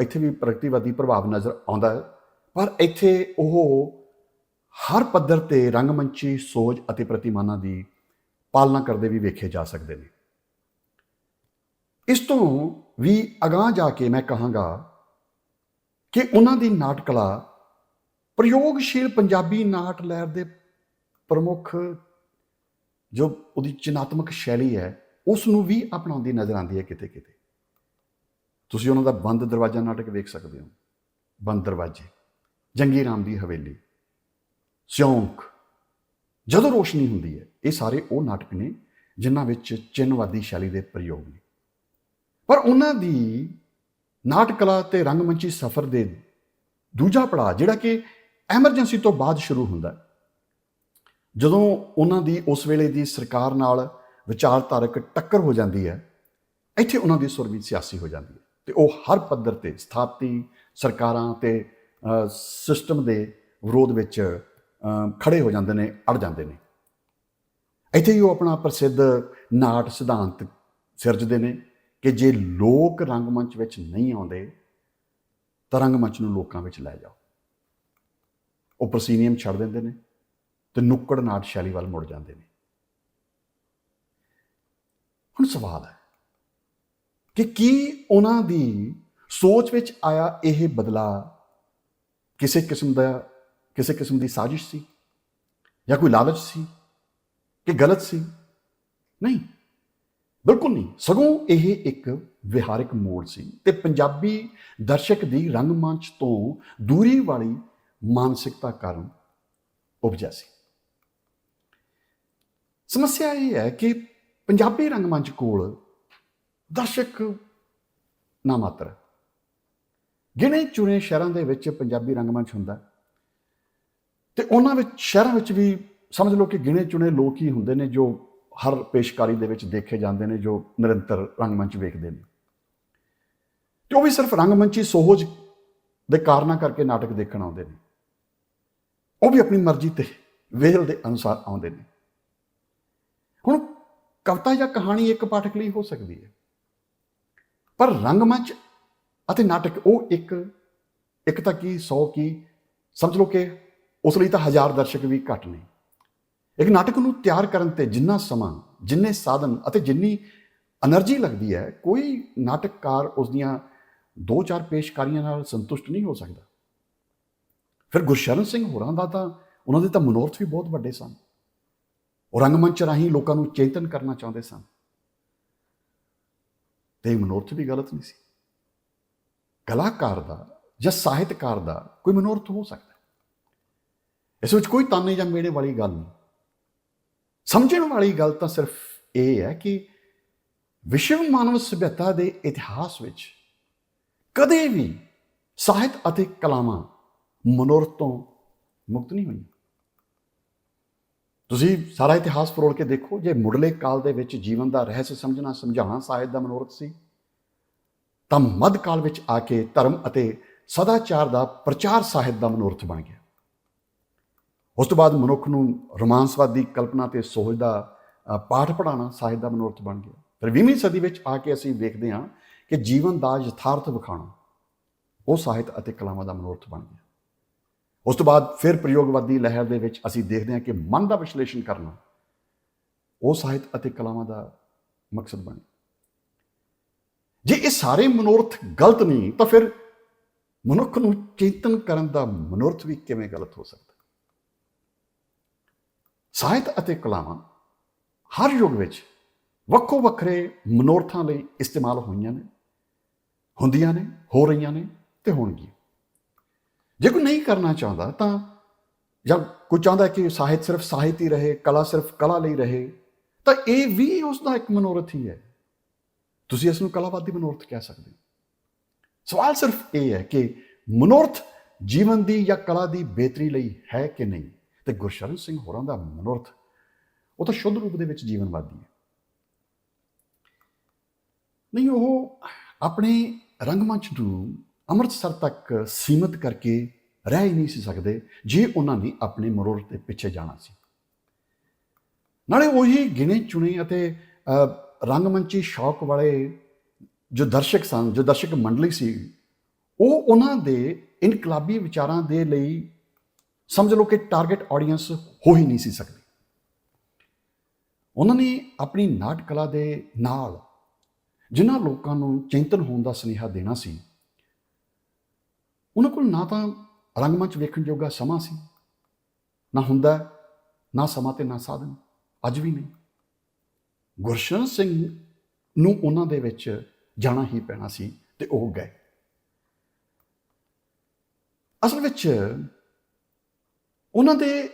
ਇੱਥੇ ਵੀ ਪ੍ਰਗਤੀਵਾਦੀ ਪ੍ਰਭਾਵ ਨਜ਼ਰ ਆਉਂਦਾ ਹੈ, ਪਰ ਇੱਥੇ ਉਹ ਹਰ ਪੱਧਰ ਤੇ ਰੰਗਮੰਚੀ ਸੋਚ ਅਤੇ ਪ੍ਰਤੀਮਾਨਾਂ ਦੀ ਪਾਲਣਾ ਕਰਦੇ ਵੀ ਵੇਖੇ ਜਾ ਸਕਦੇ ਨੇ। ਇਸ ਤੋਂ ਵੀ ਅਗਾਂਹ ਜਾ ਕੇ ਮੈਂ ਕਹਾਂਗਾ ਕਿ ਉਹਨਾਂ ਦੀ ਨਾਟ ਕਲਾ ਪ੍ਰਯੋਗਸ਼ੀਲ ਪੰਜਾਬੀ ਨਾਟ ਲਹਿਰ ਦੇ ਪ੍ਰਮੁੱਖ ਜੋ ਉਹਦੀ ਚਿਨਾਤਮਕ ਸ਼ੈਲੀ ਹੈ ਉਸ ਨੂੰ ਵੀ ਅਪਣਾਉਂਦੀ ਨਜ਼ਰ ਆਉਂਦੀ ਹੈ ਕਿਤੇ ਕਿਤੇ। ਤੁਸੀਂ ਉਹਨਾਂ ਦਾ ਬੰਦ ਦਰਵਾਜ਼ਾ ਨਾਟਕ ਵੇਖ ਸਕਦੇ ਹੋ। ਬੰਦ ਦਰਵਾਜ਼ੇ। ਜੰਗੀ ਰਾਮ ਦੀ ਹਵੇਲੀ। ਸਿਉਂਕ। ਜਦੋਂ ਰੋਸ਼ਨੀ ਹੁੰਦੀ ਹੈ, ਇਹ ਸਾਰੇ ਉਹ ਨਾਟਕ ਨੇ ਜਿਨ੍ਹਾਂ ਵਿੱਚ ਚਿੰਨਵਾਦੀ ਸ਼ੈਲੀ ਦੇ ਪ੍ਰਯੋਗ ਨੇ। ਪਰ ਉਹਨਾਂ ਦੀ ਨਾਟਕ ਕਲਾ ਤੇ ਰੰਗਮੰਚੀ ਸਫ਼ਰ ਦੇ ਦੂਜਾ ਪੜਾਅ, ਜਿਹੜਾ ਕਿ ਐਮਰਜੈਂਸੀ ਤੋਂ ਬਾਅਦ ਸ਼ੁਰੂ ਹੁੰਦਾ ਜਦੋਂ ਉਹਨਾਂ ਦੀ ਉਸ ਵੇਲੇ ਦੀ ਸਰਕਾਰ ਨਾਲ ਵਿਚਾਰਧਾਰਕ ਟੱਕਰ ਹੋ ਜਾਂਦੀ ਹੈ ਇੱਥੇ ਉਹਨਾਂ ਦੀ ਸੁਰ ਵੀ ਸਿਆਸੀ ਹੋ ਜਾਂਦੀ ਹੈ ਤੇ ਉਹ ਹਰ ਪੱਧਰ ਤੇ ਸਥਾਪਤੀ ਸਰਕਾਰਾਂ ਤੇ ਸਿਸਟਮ ਦੇ ਵਿਰੋਧ ਵਿੱਚ ਅ, ਖੜੇ ਹੋ ਜਾਂਦੇ ਨੇ ਅੜ ਜਾਂਦੇ ਨੇ। ਇੱਥੇ ਹੀ ਉਹ ਆਪਣਾ ਪ੍ਰਸਿੱਧ ਨਾਟ ਸਿਧਾਂਤ ਸਿਰਜਦੇ ਨੇ ਕਿ ਜੇ ਲੋਕ ਰੰਗਮੰਚ ਵਿੱਚ ਨਹੀਂ ਆਉਂਦੇ ਤਾਂ ਰੰਗਮੰਚ ਨੂੰ ਲੋਕਾਂ ਵਿੱਚ ਲੈ ਜਾਓ। ਉਹ ਪ੍ਰਸੀਨੀਅਮ ਛੱਡ ਦਿੰਦੇ ਨੇ ਤੇ ਨੁੱਕੜ ਨਾਟ ਸ਼ੈਲੀ ਵੱਲ ਮੁੜ ਜਾਂਦੇ ਨੇ। ਹੁਣ ਸਵਾਲ ਹੈ ਕਿ ਕੀ ਉਹਨਾਂ ਦੀ ਸੋਚ ਵਿੱਚ ਆਇਆ ਇਹ ਬਦਲਾਅ ਕਿਸੇ ਕਿਸਮ ਦਾ, ਕਿਸੇ ਕਿਸਮ ਦੀ ਸਾਜ਼ਿਸ਼ ਸੀ ਜਾਂ ਕੋਈ ਲਾਲਚ ਸੀ ਕਿ ਗਲਤ ਸੀ? ਨਹੀਂ, ਬਿਲਕੁਲ ਨਹੀਂ। ਸਗੋਂ ਇਹ ਇੱਕ ਵਿਹਾਰਿਕ ਮੋੜ ਸੀ ਤੇ ਪੰਜਾਬੀ ਦਰਸ਼ਕ ਦੀ ਰੰਗਮੰਚ ਤੋਂ ਦੂਰੀ ਵਾਲੀ ਮਾਨਸਿਕਤਾ ਕਾਰਨ ਉਪਜਿਆ ਸੀ। ਸਮੱਸਿਆ ਇਹ ਹੈ ਕਿ ਪੰਜਾਬੀ ਰੰਗਮੰਚ ਕੋਲ ਦਰਸ਼ਕ ਨਾ ਮਾਤਰ ਗਿਣੇ ਚੁਣੇ ਸ਼ਹਿਰਾਂ ਦੇ ਵਿੱਚ ਪੰਜਾਬੀ ਰੰਗਮੰਚ ਹੁੰਦਾ ਹੈ। ਤੇ ਉਹਨਾਂ ਵਿੱਚ ਸ਼ਹਿਰਾਂ ਵਿੱਚ ਵੀ ਸਮਝ ਲਓ ਕਿ ਗਿਣੇ ਚੁਣੇ ਲੋਕ ਹੀ ਹੁੰਦੇ ਨੇ ਜੋ ਹਰ ਪੇਸ਼ਕਾਰੀ ਦੇ ਵਿੱਚ ਦੇਖੇ ਜਾਂਦੇ ਨੇ, ਜੋ ਨਿਰੰਤਰ ਰੰਗਮੰਚ ਵੇਖਦੇ ਨੇ। ਤੇ ਉਹ ਵੀ ਸਿਰਫ ਰੰਗਮੰਚੀ ਸੋਹਜ ਦੇ ਕਾਰਨਾਂ ਕਰਕੇ ਨਾਟਕ ਦੇਖਣ ਆਉਂਦੇ ਨੇ। ਉਹ ਵੀ ਆਪਣੀ ਮਰਜ਼ੀ ਤੇ ਵੇਲ ਦੇ ਅਨੁਸਾਰ ਆਉਂਦੇ ਨੇ। ਹੁਣ ਕਵਿਤਾ ਜਾਂ ਕਹਾਣੀ ਇੱਕ ਪਾਠਕ ਲਈ ਹੋ ਸਕਦੀ ਹੈ। ਪਰ ਰੰਗ ਮੰਚ ਅਤੇ ਨਾਟਕ ਉਹ ਇੱਕ ਇੱਕ ਤਾਂ ਕੀ 100 ਕੀ, ਸਮਝ ਲਓ ਕਿ ਉਸ ਲਈ ਤਾਂ ਹਜ਼ਾਰ ਦਰਸ਼ਕ ਵੀ ਘੱਟ ਨੇ। ਇੱਕ ਨਾਟਕ ਨੂੰ ਤਿਆਰ ਕਰਨ ਤੇ ਜਿੰਨਾ ਸਮਾਂ, ਜਿੰਨੇ ਸਾਧਨ ਅਤੇ ਜਿੰਨੀ એનર્ਜੀ ਲੱਗਦੀ ਹੈ, ਕੋਈ ਨਾਟਕਕਾਰ ਉਸ ਦੀਆਂ ਦੋ ਚਾਰ ਪੇਸ਼ਕਾਰੀਆਂ ਨਾਲ ਸੰਤੁਸ਼ਟ ਨਹੀਂ ਹੋ ਸਕਦਾ। ਫਿਰ ਗੁਰਸ਼ਰਨ ਸਿੰਘ ਹੋਰਾਂ ਦਾ ਤਾਂ, ਉਹਨਾਂ ਦੇ ਤਾਂ ਮਨੋਰਥ ਵੀ ਬਹੁਤ ਵੱਡੇ ਸਨ। ਉਹ ਰੰਗਮੰਚ ਰਾਹੀਂ ਲੋਕਾਂ ਨੂੰ ਚੇਤਨ ਕਰਨਾ ਚਾਹੁੰਦੇ ਸਨ। ਤੇ ਮਨੋਰਥ ਵੀ ਗਲਤ ਨਹੀਂ ਸੀ। ਕਲਾਕਾਰ ਦਾ ਜਾਂ ਸਾਹਿਤਕਾਰ ਦਾ ਕੋਈ ਮਨੋਰਥ ਹੋ ਸਕਦਾ। ਇਸ ਵਿੱਚ ਕੋਈ ਤਾਨੇ ਜਾਂ ਮੇੜੇ ਵਾਲੀ ਗੱਲ ਨਹੀਂ। ਸਮਝਣ ਵਾਲੀ ਗੱਲ ਤਾਂ ਸਿਰਫ ਇਹ ਹੈ ਕਿ ਵਿਸ਼ਵ ਮਾਨਵ ਸਭਿਅਤਾ ਦੇ ਇਤਿਹਾਸ ਵਿੱਚ ਕਦੇ ਵੀ ਸਾਹਿਤ ਅਤੇ ਕਲਾਵਾਂ ਮਨੋਰਥ ਤੋਂ ਮੁਕਤ ਨਹੀਂ ਹੋਈਆਂ। ਤੁਸੀਂ ਸਾਰਾ ਇਤਿਹਾਸ ਫਰੋਲ ਕੇ ਦੇਖੋ, ਜੇ ਮੁੱਢਲੇ ਕਾਲ ਦੇ ਵਿੱਚ ਜੀਵਨ ਦਾ ਰਹੱਸ ਸਮਝਣਾ, ਸਮਝਾਉਣਾ ਸਾਹਿਤ ਦਾ ਮਨੋਰਥ ਸੀ, ਤਾਂ ਮੱਧ ਕਾਲ ਵਿੱਚ ਆ ਕੇ ਧਰਮ ਅਤੇ ਸਦਾਚਾਰ ਦਾ ਪ੍ਰਚਾਰ ਸਾਹਿਤ ਦਾ ਮਨੋਰਥ ਬਣ ਗਿਆ। ਉਸ ਤੋਂ ਬਾਅਦ ਮਨੁੱਖ ਨੂੰ ਰੋਮਾਂਸਵਾਦੀ ਕਲਪਨਾ ਤੇ ਸੋਚ ਦਾ ਪਾਠ ਪੜਾਉਣਾ ਸਾਹਿਤ ਦਾ ਮਨੋਰਥ ਬਣ ਗਿਆ। ਫਿਰ 20ਵੀਂ ਸਦੀ ਵਿੱਚ ਆ ਕੇ ਅਸੀਂ ਵੇਖਦੇ ਹਾਂ ਕਿ ਜੀਵਨ ਦਾ ਯਥਾਰਥ ਵਿਖਾਉਣਾ, ਉਹ ਸਾਹਿਤ ਅਤੇ ਕਲਾਵਾਂ ਦਾ ਮਨੋਰਥ ਬਣ ਗਿਆ। ਉਸ ਤੋਂ ਬਾਅਦ ਫਿਰ ਪ੍ਰਯੋਗਵਾਦੀ ਲਹਿਰ ਦੇ ਵਿੱਚ ਅਸੀਂ ਦੇਖਦੇ ਹਾਂ ਕਿ ਮਨ ਦਾ ਵਿਸ਼ਲੇਸ਼ਣ ਕਰਨਾ ਉਹ ਸਾਹਿਤ ਅਤੇ ਕਲਾਵਾਂ ਦਾ ਮਕਸਦ ਬਣੇ। ਜੇ ਇਹ ਸਾਰੇ ਮਨੋਰਥ ਗਲਤ ਨਹੀਂ ਤਾਂ ਫਿਰ ਮਨੁੱਖ ਨੂੰ ਚੇਤਨ ਕਰਨ ਦਾ ਮਨੋਰਥ ਵੀ ਕਿਵੇਂ ਗਲਤ ਹੋ ਸਕਦਾ? ਸਾਹਿਤ ਅਤੇ ਕਲਾਵਾਂ ਹਰ ਯੁੱਗ ਵਿੱਚ ਵੱਖੋ ਵੱਖਰੇ ਮਨੋਰਥਾਂ ਲਈ ਇਸਤੇਮਾਲ ਹੋਈਆਂ ਨੇ, ਹੁੰਦੀਆਂ ਨੇ, ਹੋ ਰਹੀਆਂ ਨੇ ਤੇ ਹੋਣਗੀਆਂ। ਜੇ ਕੋਈ ਨਹੀਂ ਕਰਨਾ ਚਾਹੁੰਦਾ ਤਾਂ ਜਾਂ ਕੋਈ ਚਾਹੁੰਦਾ ਕਿ ਸਾਹਿਤ ਸਿਰਫ ਸਾਹਿਤ ਹੀ ਰਹੇ, ਕਲਾ ਸਿਰਫ ਕਲਾ ਲਈ ਰਹੇ, ਤਾਂ ਇਹ ਵੀ ਉਸ ਦਾ ਇੱਕ ਮਨੋਰਥ ਹੀ ਹੈ। ਤੁਸੀਂ ਇਸ ਨੂੰ ਕਲਾਵਾਦੀ ਮਨੋਰਥ ਕਹਿ ਸਕਦੇ ਹੋ। ਸਵਾਲ ਸਿਰਫ ਇਹ ਹੈ ਕਿ ਮਨੋਰਥ ਜੀਵਨ ਦੀ ਜਾਂ ਕਲਾ ਦੀ ਬਿਹਤਰੀ ਲਈ ਹੈ ਕਿ ਨਹੀਂ? ਤੇ ਗੁਰਸ਼ਰਨ ਸਿੰਘ ਹੋਰਾਂ ਦਾ ਮਨੋਰਥ, ਉਹ ਤਾਂ ਸ਼ੁੱਧ ਰੂਪ ਦੇ ਵਿੱਚ ਜੀਵਨਵਾਦੀ ਹੈ। ਨਹੀਂ, ਉਹ ਆਪਣੇ ਰੰਗਮੰਚ ਨੂੰ ਅੰਮ੍ਰਿਤਸਰ ਤੱਕ ਸੀਮਿਤ ਕਰਕੇ ਰਹਿ ਹੀ ਨਹੀਂ ਸੀ ਸਕਦੇ ਜੇ ਉਹਨਾਂ ਨੇ ਆਪਣੇ ਮਨੋਰਥ 'ਤੇ ਪਿੱਛੇ ਜਾਣਾ ਸੀ। ਨਾਲੇ ਉਹੀ ਗਿਣੇ ਚੁਣੇ ਅਤੇ ਅ, ਰੰਗਮੰਚੀ ਸ਼ੌਕ ਵਾਲੇ ਜੋ ਦਰਸ਼ਕ ਸਨ ਜੋ ਦਰਸ਼ਕ ਮੰਡਲੀ ਸੀ ਉਹ ਉਹਨਾਂ ਦੇ ਇਨਕਲਾਬੀ ਵਿਚਾਰਾਂ ਦੇ ਲਈ ਸਮਝ ਲਓ ਕਿ ਟਾਰਗੇਟ ਆਡੀਅנס ਹੋ ਹੀ ਨਹੀਂ ਸੀ ਸਕਦੀ। ਉਹਨਾਂ ਨੇ ਆਪਣੀ ਨਾਟਕ ਕਲਾ ਦੇ ਨਾਲ ਜਿਨ੍ਹਾਂ ਲੋਕਾਂ ਨੂੰ ਚਿੰਤਨ ਹੋਣ ਦਾ ਸੁਨੇਹਾ ਦੇਣਾ ਸੀ ਉਹਨਾਂ ਕੋਲ ਨਾ ਤਾਂ ਰੰਗਮੰਚ ਵੇਖਣ ਜੋਗਾ ਸਮਾਂ ਸੀ, ਨਾ ਹੁੰਦਾ, ਨਾ ਸਮਾਂ ਤੇ ਨਾ ਸਾਧਨ, ਅੱਜ ਵੀ ਨਹੀਂ। ਗੁਰਸ਼ਨ ਸਿੰਘ ਨੂੰ ਉਹਨਾਂ ਦੇ ਵਿੱਚ ਜਾਣਾ ਹੀ ਪੈਣਾ ਸੀ ਤੇ ਉਹ ਗਏ। ਅਸਲ ਵਿੱਚ ਉਹਨਾਂ ਦੇ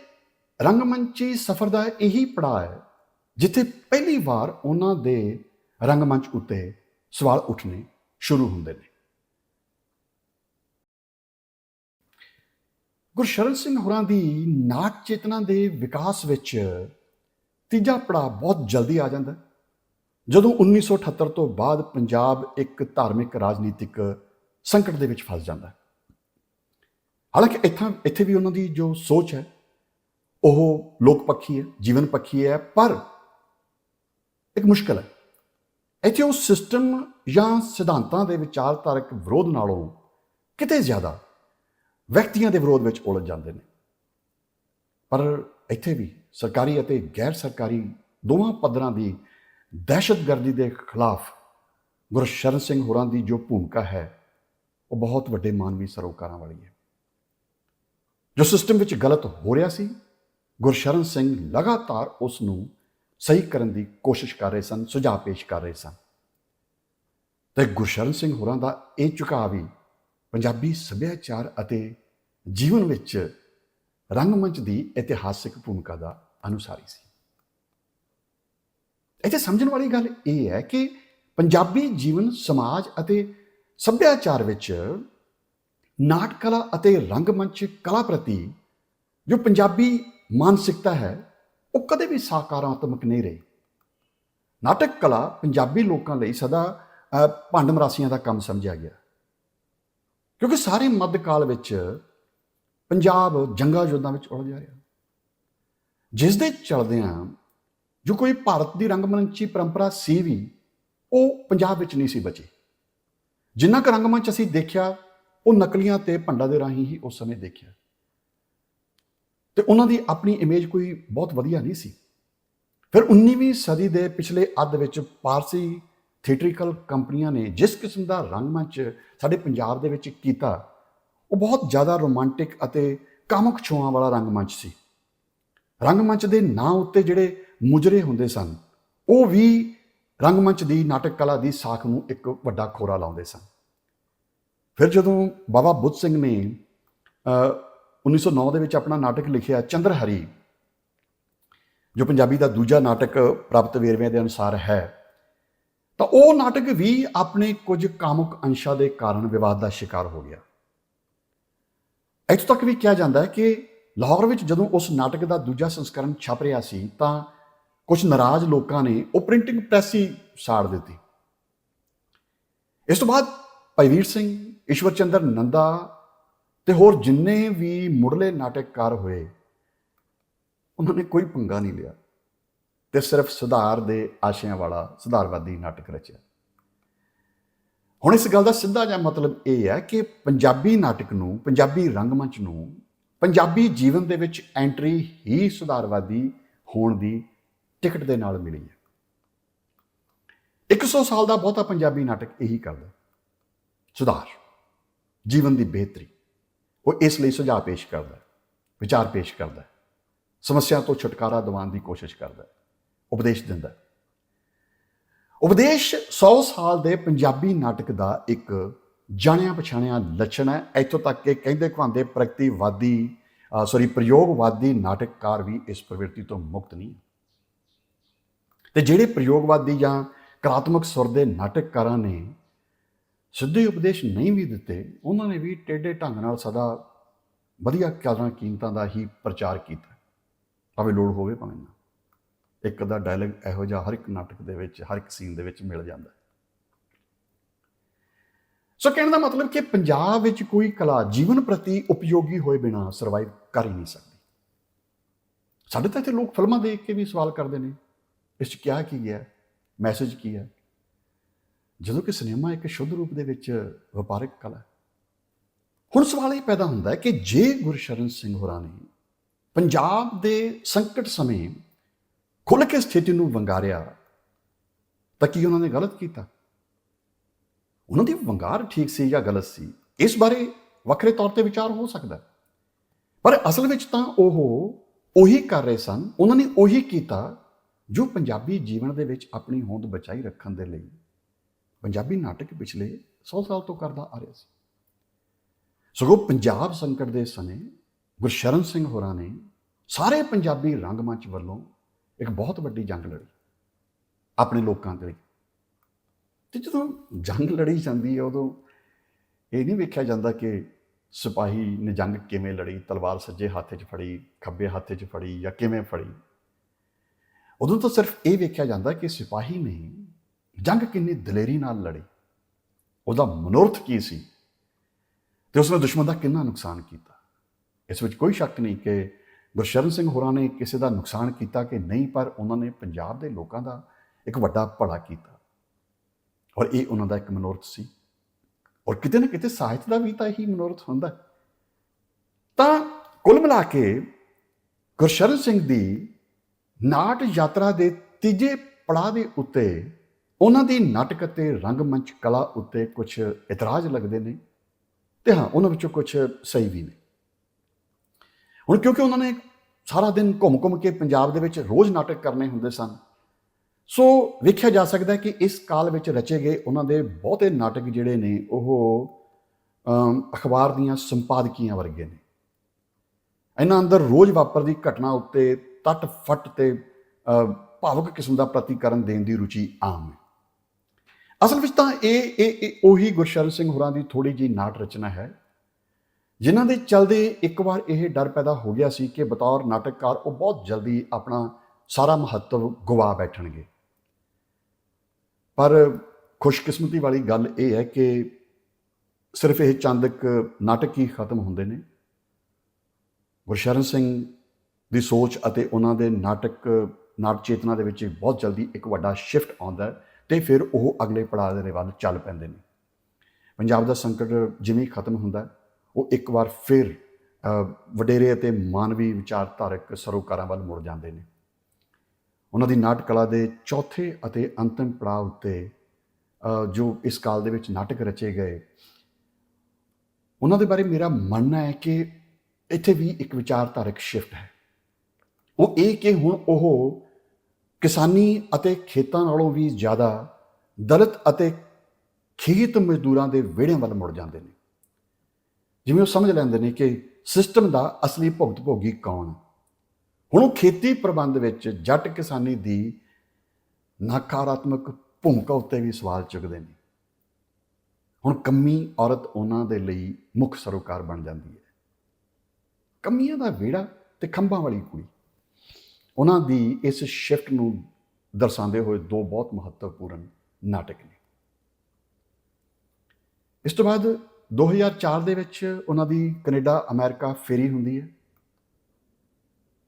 ਰੰਗਮੰਚੀ ਸਫ਼ਰ ਦਾ ਇਹੀ ਪੜਾਅ ਹੈ, ਜਿੱਥੇ ਪਹਿਲੀ ਵਾਰ ਉਹਨਾਂ ਦੇ ਰੰਗਮੰਚ ਉੱਤੇ ਸਵਾਲ ਉੱਠਣੇ ਸ਼ੁਰੂ ਹੁੰਦੇ ਨੇ। ਗੁਰਸ਼ਰਨ ਸਿੰਘ ਹੋਰਾਂ ਦੀ ਨਾਟ ਚੇਤਨਾ ਦੇ ਵਿਕਾਸ ਵਿੱਚ ਤੀਜਾ ਪੜਾਅ ਬਹੁਤ ਜਲਦੀ ਆ ਜਾਂਦਾ ਹੈ। ਜਦੋਂ 1978 ਤੋਂ ਬਾਅਦ ਪੰਜਾਬ ਇੱਕ ਧਾਰਮਿਕ ਰਾਜਨੀਤਿਕ ਸੰਕਟ ਦੇ ਵਿੱਚ ਫਸ ਜਾਂਦਾ ਹਾਲਾਂਕਿ ਇੱਥਾਂ, ਇੱਥੇ ਵੀ ਉਹਨਾਂ ਦੀ ਜੋ ਸੋਚ ਹੈ, ਉਹ ਲੋਕ ਪੱਖੀ ਹੈ, ਜੀਵਨ ਪੱਖੀ ਹੈ, ਪਰ ਇੱਕ ਮੁਸ਼ਕਲ ਹੈ ਇੱਥੇ ਉਹ ਸਿਸਟਮ ਜਾਂ ਸਿਧਾਂਤਾਂ ਦੇ ਵਿਚਾਰਧਾਰਕ ਵਿਰੋਧ ਨਾਲੋਂ ਕਿਤੇ ਜ਼ਿਆਦਾ ਵਿਅਕਤੀਆਂ ਦੇ ਵਿਰੋਧ ਵਿੱਚ ਉਲਝ ਜਾਂਦੇ ਨੇ। ਪਰ ਇੱਥੇ ਵੀ ਸਰਕਾਰੀ ਅਤੇ ਗੈਰ ਸਰਕਾਰੀ ਦੋਵਾਂ ਪੱਧਰਾਂ ਦੀ ਦਹਿਸ਼ਤਗਰਦੀ ਦੇ ਖਿਲਾਫ ਗੁਰਸ਼ਰਨ ਸਿੰਘ ਹੋਰਾਂ ਦੀ ਜੋ ਭੂਮਿਕਾ ਹੈ, ਉਹ ਬਹੁਤ ਵੱਡੇ ਮਾਨਵੀ ਸਰੋਕਾਰਾਂ ਵਾਲੀ ਹੈ। ਜੋ ਸਿਸਟਮ ਵਿੱਚ ਗਲਤ ਹੋ ਰਿਹਾ ਸੀ, ਗੁਰਸ਼ਰਨ ਸਿੰਘ ਲਗਾਤਾਰ ਉਸ ਨੂੰ ਸਹੀ ਕਰਨ ਦੀ ਕੋਸ਼ਿਸ਼ ਕਰ ਰਹੇ ਸਨ, ਸੁਝਾਅ ਪੇਸ਼ ਕਰ ਰਹੇ ਸਨ। ਤੇ ਗੁਰਸ਼ਰਨ ਸਿੰਘ ਹੋਰਾਂ ਦਾ ਇਹ ਝੁਕਾਅ ਵੀ ਪੰਜਾਬੀ ਸੱਭਿਆਚਾਰ ਅਤੇ ਜੀਵਨ ਵਿੱਚ ਰੰਗਮੰਚ ਦੀ ਇਤਿਹਾਸਿਕ ਭੂਮਿਕਾ ਦਾ ਅਨੁਸਾਰੀ ਸੀ। ਇੱਥੇ ਸਮਝਣ ਵਾਲੀ ਗੱਲ ਇਹ ਹੈ ਕਿ ਪੰਜਾਬੀ ਜੀਵਨ ਸਮਾਜ ਅਤੇ ਸੱਭਿਆਚਾਰ ਵਿੱਚ ਨਾਟਕ ਕਲਾ ਅਤੇ ਰੰਗਮੰਚ ਕਲਾ ਪ੍ਰਤੀ ਜੋ ਪੰਜਾਬੀ ਮਾਨਸਿਕਤਾ ਹੈ ਉਹ ਕਦੇ ਵੀ ਸਾਕਾਰਾਤਮਕ ਨਹੀਂ ਰਹੀ। ਨਾਟਕ ਕਲਾ ਪੰਜਾਬੀ ਲੋਕਾਂ ਲਈ ਸਦਾ ਅਹ, ਦਾ ਕੰਮ ਸਮਝਿਆ ਗਿਆ। ਕਿਉਂਕਿ ਸਾਰੇ ਮੱਧਕਾਲ ਵਿੱਚ ਪੰਜਾਬ ਜੰਗਾਂ ਯੁੱਧਾਂ ਵਿੱਚ ਉਲਝਿਆ ਰਿਹਾ। ਜਿਸ ਦੇ ਚਲਦਿਆਂ ਜੋ ਕੋਈ ਭਾਰਤ ਦੀ ਰੰਗਮੰਚੀ ਪਰੰਪਰਾ ਸੀ ਵੀ, ਉਹ ਪੰਜਾਬ ਵਿੱਚ ਨਹੀਂ ਸੀ ਬਚੀ। ਜਿੰਨਾ ਕੁ ਰੰਗਮੰਚ ਅਸੀਂ ਦੇਖਿਆ, ਉਹ ਨਕਲੀਆਂ ਤੇ ਭੰਡਾਂ ਦੇ ਰਾਹੀਂ ਹੀ ਉਸ ਸਮੇਂ ਦੇਖਿਆ। ਤੇ ਉਹਨਾਂ ਦੀ ਆਪਣੀ ਇਮੇਜ ਕੋਈ ਬਹੁਤ ਵਧੀਆ ਨਹੀਂ ਸੀ। ਫਿਰ 19ਵੀਂ ਸਦੀ ਦੇ ਪਿਛਲੇ ਅੱਧ ਵਿੱਚ ਪਾਰਸੀ ਥੀਏਟ੍ਰਿਕਲ ਕੰਪਨੀਆਂ ਨੇ ਜਿਸ ਕਿਸਮ ਦਾ ਰੰਗਮੰਚ ਸਾਡੇ ਪੰਜਾਬ ਦੇ ਵਿੱਚ ਕੀਤਾ ਉਹ ਬਹੁਤ ਜ਼ਿਆਦਾ ਰੋਮਾਂਟਿਕ ਅਤੇ ਕਾਮਕ ਛੋਹਾਂ ਵਾਲਾ ਰੰਗਮੰਚ ਸੀ। ਰੰਗਮੰਚ ਦੇ ਨਾਂ ਉੱਤੇ ਜਿਹੜੇ ਮੁਜਰੇ ਹੁੰਦੇ ਸਨ ਉਹ ਵੀ ਰੰਗਮੰਚ ਦੀ ਨਾਟਕ ਕਲਾ ਦੀ ਸਾਖ ਨੂੰ ਇੱਕ ਵੱਡਾ ਖੋਰਾ ਲਾਉਂਦੇ ਸਨ। ਫਿਰ ਜਦੋਂ ਬਾਬਾ ਬੁੱਧ ਸਿੰਘ ਨੇ ਅ, 1909 ਦੇ ਵਿੱਚ ਆਪਣਾ ਨਾਟਕ ਲਿਖਿਆ ਚੰਦਰਹਰੀ ਜੋ ਪੰਜਾਬੀ ਦਾ ਦੂਜਾ ਨਾਟਕ ਪ੍ਰਾਪਤ ਵੇਰਵਿਆਂ ਦੇ ਅਨੁਸਾਰ ਹੈ ਤਾਂ ਉਹ ਨਾਟਕ ਵੀ ਆਪਣੇ ਕੁਝ ਕਾਮੁਕ ਅੰਸ਼ਾਂ ਦੇ ਕਾਰਨ ਵਿਵਾਦ ਦਾ ਸ਼ਿਕਾਰ ਹੋ ਗਿਆ। ਇੱਥੋਂ ਤੱਕ ਵੀ ਕਿਹਾ ਜਾਂਦਾ ਹੈ ਕਿ ਲਾਹੌਰ ਵਿੱਚ ਜਦੋਂ ਉਸ ਨਾਟਕ ਦਾ ਦੂਜਾ ਸੰਸਕਰਨ ਛਪ ਰਿਹਾ ਸੀ, ਤਾਂ ਕੁਝ ਨਾਰਾਜ਼ ਲੋਕਾਂ ਨੇ ਉਹ ਪ੍ਰਿੰਟਿੰਗ ਪ੍ਰੈਸ ਹੀ ਸਾੜ ਦਿੱਤੀ। ਇਸ ਤੋਂ ਬਾਅਦ ਭਾਈਵੀਰ ਸਿੰਘ, ਈਸ਼ਵਰ ਚੰਦਰ ਨੰਦਾ ਤੇ ਹੋਰ ਜਿੰਨੇ ਵੀ ਮੁੱਢਲੇ ਨਾਟਕਕਾਰ ਹੋਏ, ਉਹਨਾਂ ਨੇ ਕੋਈ ਪੰਗਾ ਨਹੀਂ ਲਿਆ। ਤੇ ਸਿਰਫ ਸੁਧਾਰ ਦੇ ਆਸ਼ਿਆਂ ਵਾਲਾ ਸੁਧਾਰਵਾਦੀ ਨਾਟਕ ਰਚਿਆ। ਹੁਣ ਇਸ ਗੱਲ ਦਾ ਸਿੱਧਾ ਜਿਹਾ ਮਤਲਬ ਇਹ ਹੈ ਕਿ ਪੰਜਾਬੀ ਨਾਟਕ ਨੂੰ, ਪੰਜਾਬੀ ਰੰਗਮੰਚ ਨੂੰ, ਪੰਜਾਬੀ ਜੀਵਨ ਦੇ ਵਿੱਚ ਐਂਟਰੀ ਹੀ ਸੁਧਾਰਵਾਦੀ ਹੋਣ ਦੀ ਟਿਕਟ ਦੇ ਨਾਲ ਮਿਲੀ ਹੈ। 100 ਸਾਲ ਦਾ ਬਹੁਤਾ ਪੰਜਾਬੀ ਨਾਟਕ ਇਹੀ ਕਰਦਾ। ਸੁਧਾਰ, ਜੀਵਨ ਦੀ ਬਿਹਤਰੀ, ਉਹ ਇਸ ਲਈ ਸੁਝਾਅ ਪੇਸ਼ ਕਰਦਾ, ਵਿਚਾਰ ਪੇਸ਼ ਕਰਦਾ, ਸਮੱਸਿਆ ਤੋਂ ਛੁਟਕਾਰਾ ਦਿਵਾਉਣ ਦੀ ਕੋਸ਼ਿਸ਼ ਕਰਦਾ। ਉਪਦੇਸ਼ ਦਿੰਦਾ ਉਪਦੇਸ਼ 100 ਸਾਲ ਦੇ ਪੰਜਾਬੀ ਨਾਟਕ ਦਾ ਇੱਕ ਜਾਣਿਆ ਪਛਾਣਿਆ ਲੱਛਣ ਹੈ। ਇੱਥੋਂ ਤੱਕ ਕਿ ਕਹਿੰਦੇ ਕਹਾਂਦੇ ਪ੍ਰਗਤੀਵਾਦੀ ਸੌਰੀ ਪ੍ਰਯੋਗਵਾਦੀ ਨਾਟਕਕਾਰ ਵੀ ਇਸ ਪ੍ਰਵਿਰਤੀ ਤੋਂ ਮੁਕਤ ਨਹੀਂ ਤੇ ਜਿਹੜੇ ਪ੍ਰਯੋਗਵਾਦੀ ਜਾਂ ਕਲਾਤਮਕ ਸੁਰ ਦੇ ਨਾਟਕਕਾਰਾਂ ਨੇ ਸਿੱਧੇ ਉਪਦੇਸ਼ ਨਹੀਂ ਵੀ ਦਿੱਤੇ, ਉਹਨਾਂ ਨੇ ਵੀ ਟੇਢੇ ਢੰਗ ਨਾਲ ਸਦਾ ਵਧੀਆ ਕਦਰਾਂ ਕੀਮਤਾਂ ਦਾ ਹੀ ਪ੍ਰਚਾਰ ਕੀਤਾ। ਭਾਵੇਂ ਲੋੜ ਹੋਵੇ ਭਾਵੇਂ ਨਾ। ਇੱਕ ਦਾ ਡਾਇਲੌਗ ਇਹੋ ਜਿਹਾ ਹਰ ਇੱਕ ਨਾਟਕ ਦੇ ਵਿੱਚ, ਹਰ ਇੱਕ ਸੀਨ ਦੇ ਵਿੱਚ ਮਿਲ ਜਾਂਦਾ ਸੋ ਕਹਿਣ ਦਾ ਮਤਲਬ ਕਿ ਪੰਜਾਬ ਵਿੱਚ ਕੋਈ ਕਲਾ ਜੀਵਨ ਪ੍ਰਤੀ ਉਪਯੋਗੀ ਹੋਏ ਬਿਨਾ ਸਰਵਾਈਵ ਕਰ ਹੀ ਨਹੀਂ ਸਕਦੀ। ਸਾਡੇ ਤਾਂ ਇੱਥੇ ਲੋਕ ਫਿਲਮਾਂ ਦੇਖ ਕੇ ਵੀ ਸਵਾਲ ਕਰਦੇ ਨੇ, ਇਸ 'ਚ ਕਿਹਾ ਕੀ ਹੈ ਮੈਸੇਜ ਕੀ ਹੈ? ਜਦੋਂ ਕਿ ਸਿਨੇਮਾ ਇੱਕ ਸ਼ੁੱਧ ਰੂਪ ਦੇ ਵਿੱਚ ਵਪਾਰਕ ਕਲਾ ਹੈ। ਹੁਣ ਸਵਾਲ ਇਹ ਪੈਦਾ ਹੁੰਦਾ ਹੈ ਕਿ ਜੇ ਗੁਰਸ਼ਰਨ ਸਿੰਘ ਹੋਰਾਂ ਨੇ ਪੰਜਾਬ ਦੇ ਸੰਕਟ ਸਮੇਂ ਖੁੱਲ੍ਹ ਕੇ ਸਥਿਤੀ ਨੂੰ ਵੰਗਾਰਿਆ ਤਾਂ ਕੀ ਉਹਨਾਂ ਨੇ ਗਲਤ ਕੀਤਾ? ਉਹਨਾਂ ਦੀ ਵੰਗਾਰ ਠੀਕ ਸੀ ਜਾਂ ਗਲਤ ਸੀ? ਇਸ ਬਾਰੇ ਵੱਖਰੇ ਤੌਰ ਤੇ ਵਿਚਾਰ ਹੋ ਸਕਦਾ ਪਰ ਅਸਲ ਵਿੱਚ ਤਾਂ ਉਹ ਉਹੀ ਕਰ ਰਹੇ ਸਨ, ਉਹਨਾਂ ਨੇ ਉਹੀ ਕੀਤਾ ਜੋ ਪੰਜਾਬੀ ਜੀਵਨ ਦੇ ਵਿੱਚ ਆਪਣੀ ਹੋਂਦ ਬਚਾਈ ਰੱਖਣ ਦੇ ਲਈ ਪੰਜਾਬੀ ਨਾਟਕ ਪਿਛਲੇ 100 ਸਾਲ ਤੋਂ ਕਰਦਾ ਆ ਰਿਹਾ ਸੀ। ਸਗੋਂ ਪੰਜਾਬ ਸੰਕਟ ਦੇ ਸਮੇਂ ਗੁਰਸ਼ਰਨ ਸਿੰਘ ਹੋਰਾਂ ਨੇ ਸਾਰੇ ਪੰਜਾਬੀ ਰੰਗਮੰਚ ਵੱਲੋਂ ਇੱਕ ਬਹੁਤ ਵੱਡੀ ਜੰਗ ਲੜੀ ਆਪਣੇ ਲੋਕਾਂ ਦੇ ਲਈ। ਤੇ ਜਦੋਂ ਜੰਗ ਲੜੀ ਜਾਂਦੀ ਹੈ, ਉਦੋਂ ਇਹ ਨਹੀਂ ਵੇਖਿਆ ਜਾਂਦਾ ਕਿ ਸਿਪਾਹੀ ਨੇ ਜੰਗ ਕਿਵੇਂ ਲੜੀ, ਤਲਵਾਰ ਸੱਜੇ ਹੱਥ 'ਚ ਫੜੀ, ਖੱਬੇ ਹੱਥ 'ਚ ਫੜੀ ਜਾਂ ਕਿਵੇਂ ਫੜੀ? ਉਦੋਂ ਤਾਂ ਸਿਰਫ ਇਹ ਵੇਖਿਆ ਜਾਂਦਾ ਕਿ ਸਿਪਾਹੀ ਨੇ ਜੰਗ ਕਿੰਨੀ ਦਲੇਰੀ ਨਾਲ ਲੜੀ। ਉਹਦਾ ਮਨੋਰਥ ਕੀ ਸੀ? ਤੇ ਉਸਨੇ ਦੁਸ਼ਮਣ ਦਾ ਕਿੰਨਾ ਨੁਕਸਾਨ ਕੀਤਾ? ਇਸ ਵਿੱਚ ਕੋਈ ਸ਼ੱਕ ਨਹੀਂ ਕਿ ਗੁਰਸ਼ਰਨ ਸਿੰਘ ਹੋਰਾਂ ਨੇ ਕਿਸੇ ਦਾ ਨੁਕਸਾਨ ਕੀਤਾ ਕਿ ਨਹੀਂ, ਪਰ ਉਹਨਾਂ ਨੇ ਪੰਜਾਬ ਦੇ ਲੋਕਾਂ ਦਾ ਇੱਕ ਵੱਡਾ ਭਲਾ ਕੀਤਾ। ਔਰ ਇਹ ਉਹਨਾਂ ਦਾ ਇੱਕ ਮਨੋਰਥ ਸੀ। ਔਰ ਕਿਤੇ ਨਾ ਕਿਤੇ ਸਾਹਿਤ ਦਾ ਵੀ ਤਾਂ ਇਹੀ ਮਨੋਰਥ ਹੁੰਦਾ। ਤਾਂ ਕੁੱਲ ਮਿਲਾ ਕੇ ਗੁਰਸ਼ਰਨ ਸਿੰਘ ਦੀ ਨਾਟ ਯਾਤਰਾ ਦੇ ਤੀਜੇ ਪੜਾਅ ਦੇ ਉੱਤੇ ਉਹਨਾਂ ਦੀ ਨਾਟਕ ਅਤੇ ਰੰਗਮੰਚ ਕਲਾ ਉੱਤੇ ਕੁਝ ਇਤਰਾਜ਼ ਲੱਗਦੇ ਨੇ ਤੇ ਹਾਂ, ਉਹਨਾਂ ਵਿੱਚੋਂ ਕੁਝ ਸਹੀ ਵੀ ਨੇ। ਹੁਣ ਕਿਉਂਕਿ ਉਹਨਾਂ ਨੇ ਸਾਰਾ ਦਿਨ ਘੁੰਮ-ਘੁੰਮ ਕੇ ਪੰਜਾਬ ਦੇ ਵਿੱਚ ਰੋਜ਼ ਨਾਟਕ ਕਰਨੇ ਹੁੰਦੇ ਸਨ। ਸੋ ਵੇਖਿਆ ਜਾ ਸਕਦਾ ਹੈ ਕਿ ਇਸ ਕਾਲ ਵਿੱਚ ਰਚੇ ਗਏ ਉਹਨਾਂ ਦੇ ਬਹੁਤੇ ਨਾਟਕ ਜਿਹੜੇ ਨੇ, ਉਹ ਅਖਬਾਰ ਦੀਆਂ ਸੰਪਾਦਕੀਆਂ ਵਰਗੇ ਨੇ। ਇਹਨਾਂ ਅੰਦਰ ਰੋਜ਼ ਵਾਪਰਦੀ ਘਟਨਾ ਉੱਤੇ ਤੱਟ ਫੱਟ ਤੇ ਭਾਵਕ ਕਿਸਮ ਦਾ ਪ੍ਰਤੀਕਰਨ ਦੇਣ ਦੀ ਰੁਚੀ ਆਮ ਹੈ। ਅਸਲ ਵਿੱਚ ਤਾਂ ਇਹ ਇਹ ਇਹ ਉਹੀ ਗੁਰਸ਼ਰਨ ਸਿੰਘ ਹੋਰਾਂ ਦੀ ਥੋੜੀ ਜੀ ਨਾਟ ਰਚਨਾ ਹੈ ਜਿਨ੍ਹਾਂ ਦੇ ਚਲਦੇ ਇੱਕ ਵਾਰ ਇਹ ਡਰ ਪੈਦਾ ਹੋ ਗਿਆ ਸੀ ਕਿ ਬਤੌਰ ਨਾਟਕਕਾਰ ਉਹ ਬਹੁਤ ਜਲਦੀ ਆਪਣਾ ਸਾਰਾ ਮਹੱਤਵ ਗਵਾ ਬੈਠਣਗੇ। ਪਰ ਖੁਸ਼ਕਿਸਮਤੀ ਵਾਲੀ ਗੱਲ ਇਹ ਹੈ ਕਿ ਸਿਰਫ ਇਹ ਚੰਦਕ ਨਾਟਕ ਹੀ ਖਤਮ ਹੁੰਦੇ ਨੇ। ਗੁਰਸ਼ਰਨ ਸਿੰਘ ਦੀ ਸੋਚ ਅਤੇ ਉਹਨਾਂ ਦੇ ਨਾਟਕ, ਨਾਟ ਚੇਤਨਾ ਦੇ ਵਿੱਚ ਬਹੁਤ ਜਲਦੀ ਇੱਕ ਵੱਡਾ ਸ਼ਿਫਟ ਆਉਂਦਾ ਹੈ ਤੇ ਫਿਰ ਉਹ ਅਗਲੇ ਪੜਾਅ ਦੇ ਵੱਲ ਚੱਲ ਪੈਂਦੇ ਨੇ। ਪੰਜਾਬ ਦਾ ਸੰਕਟ ਜਿਵੇਂ ਖਤਮ ਹੁੰਦਾ ਉਹ ਇੱਕ ਵਾਰ ਫਿਰ ਵਡੇਰੇ ਅਤੇ ਮਾਨਵੀ ਵਿਚਾਰਧਾਰਕ ਸਰੋਕਾਰਾਂ ਵੱਲ ਮੁੜ ਜਾਂਦੇ ਨੇ। ਉਹਨਾਂ ਦੀ ਨਾਟਕ ਕਲਾ ਦੇ ਚੌਥੇ ਅਤੇ ਅੰਤਿਮ ਪੜਾਅ ਉੱਤੇ ਜੋ ਇਸ ਕਾਲ ਦੇ ਵਿੱਚ ਨਾਟਕ ਰਚੇ ਗਏ, ਉਹਨਾਂ ਦੇ ਬਾਰੇ ਮੇਰਾ ਮੰਨਣਾ ਹੈ ਕਿ ਇੱਥੇ ਵੀ ਇੱਕ ਵਿਚਾਰਧਾਰਕ ਸ਼ਿਫਟ ਹੈ। ਉਹ ਇਹ ਕਿ ਹੁਣ ਉਹ ਕਿਸਾਨੀ ਅਤੇ ਖੇਤਾਂ ਨਾਲੋਂ ਵੀ ਜ਼ਿਆਦਾ ਦਲਿਤ ਅਤੇ ਖੇਤ ਮਜ਼ਦੂਰਾਂ ਦੇ ਵਿਹੜਿਆਂ ਵੱਲ ਮੁੜ ਜਾਂਦੇ ਨੇ। ਜਿਵੇਂ ਉਹ ਸਮਝ ਲੈਂਦੇ ਨੇ ਕਿ ਸਿਸਟਮ ਦਾ ਅਸਲੀ ਭੁਗਤ ਭੋਗੀ ਕੌਣ? ਹੁਣ ਉਹ ਖੇਤੀ ਪ੍ਰਬੰਧ ਵਿੱਚ ਜੱਟ ਕਿਸਾਨੀ ਦੀ ਨਕਾਰਾਤਮਕ ਭੂਮਿਕਾ ਉੱਤੇ ਵੀ ਸਵਾਲ ਚੁੱਕਦੇ ਨੇ। ਹੁਣ ਕੰਮੀ ਔਰਤ ਉਹਨਾਂ ਦੇ ਲਈ ਮੁੱਖ ਸਰੋਕਾਰ ਬਣ ਜਾਂਦੀ ਹੈ। ਕੰਮੀਆਂ ਦਾ ਵਿਹੜਾ ਤੇ ਖੰਭਾਂ ਵਾਲੀ ਕੁੜੀ। ਉਹਨਾਂ ਦੀ ਇਸ ਸ਼ਿਫਟ ਨੂੰ ਦਰਸਾਉਂਦੇ ਹੋਏ ਦੋ ਬਹੁਤ ਮਹੱਤਵਪੂਰਨ ਨਾਟਕ ਨੇ। ਇਸ ਤੋਂ ਬਾਅਦ 2004 ਦੇ ਵਿੱਚ ਉਹਨਾਂ ਦੀ ਕੈਨੇਡਾ, ਅਮਰੀਕਾ ਫੇਰੀ ਹੁੰਦੀ ਹੈ।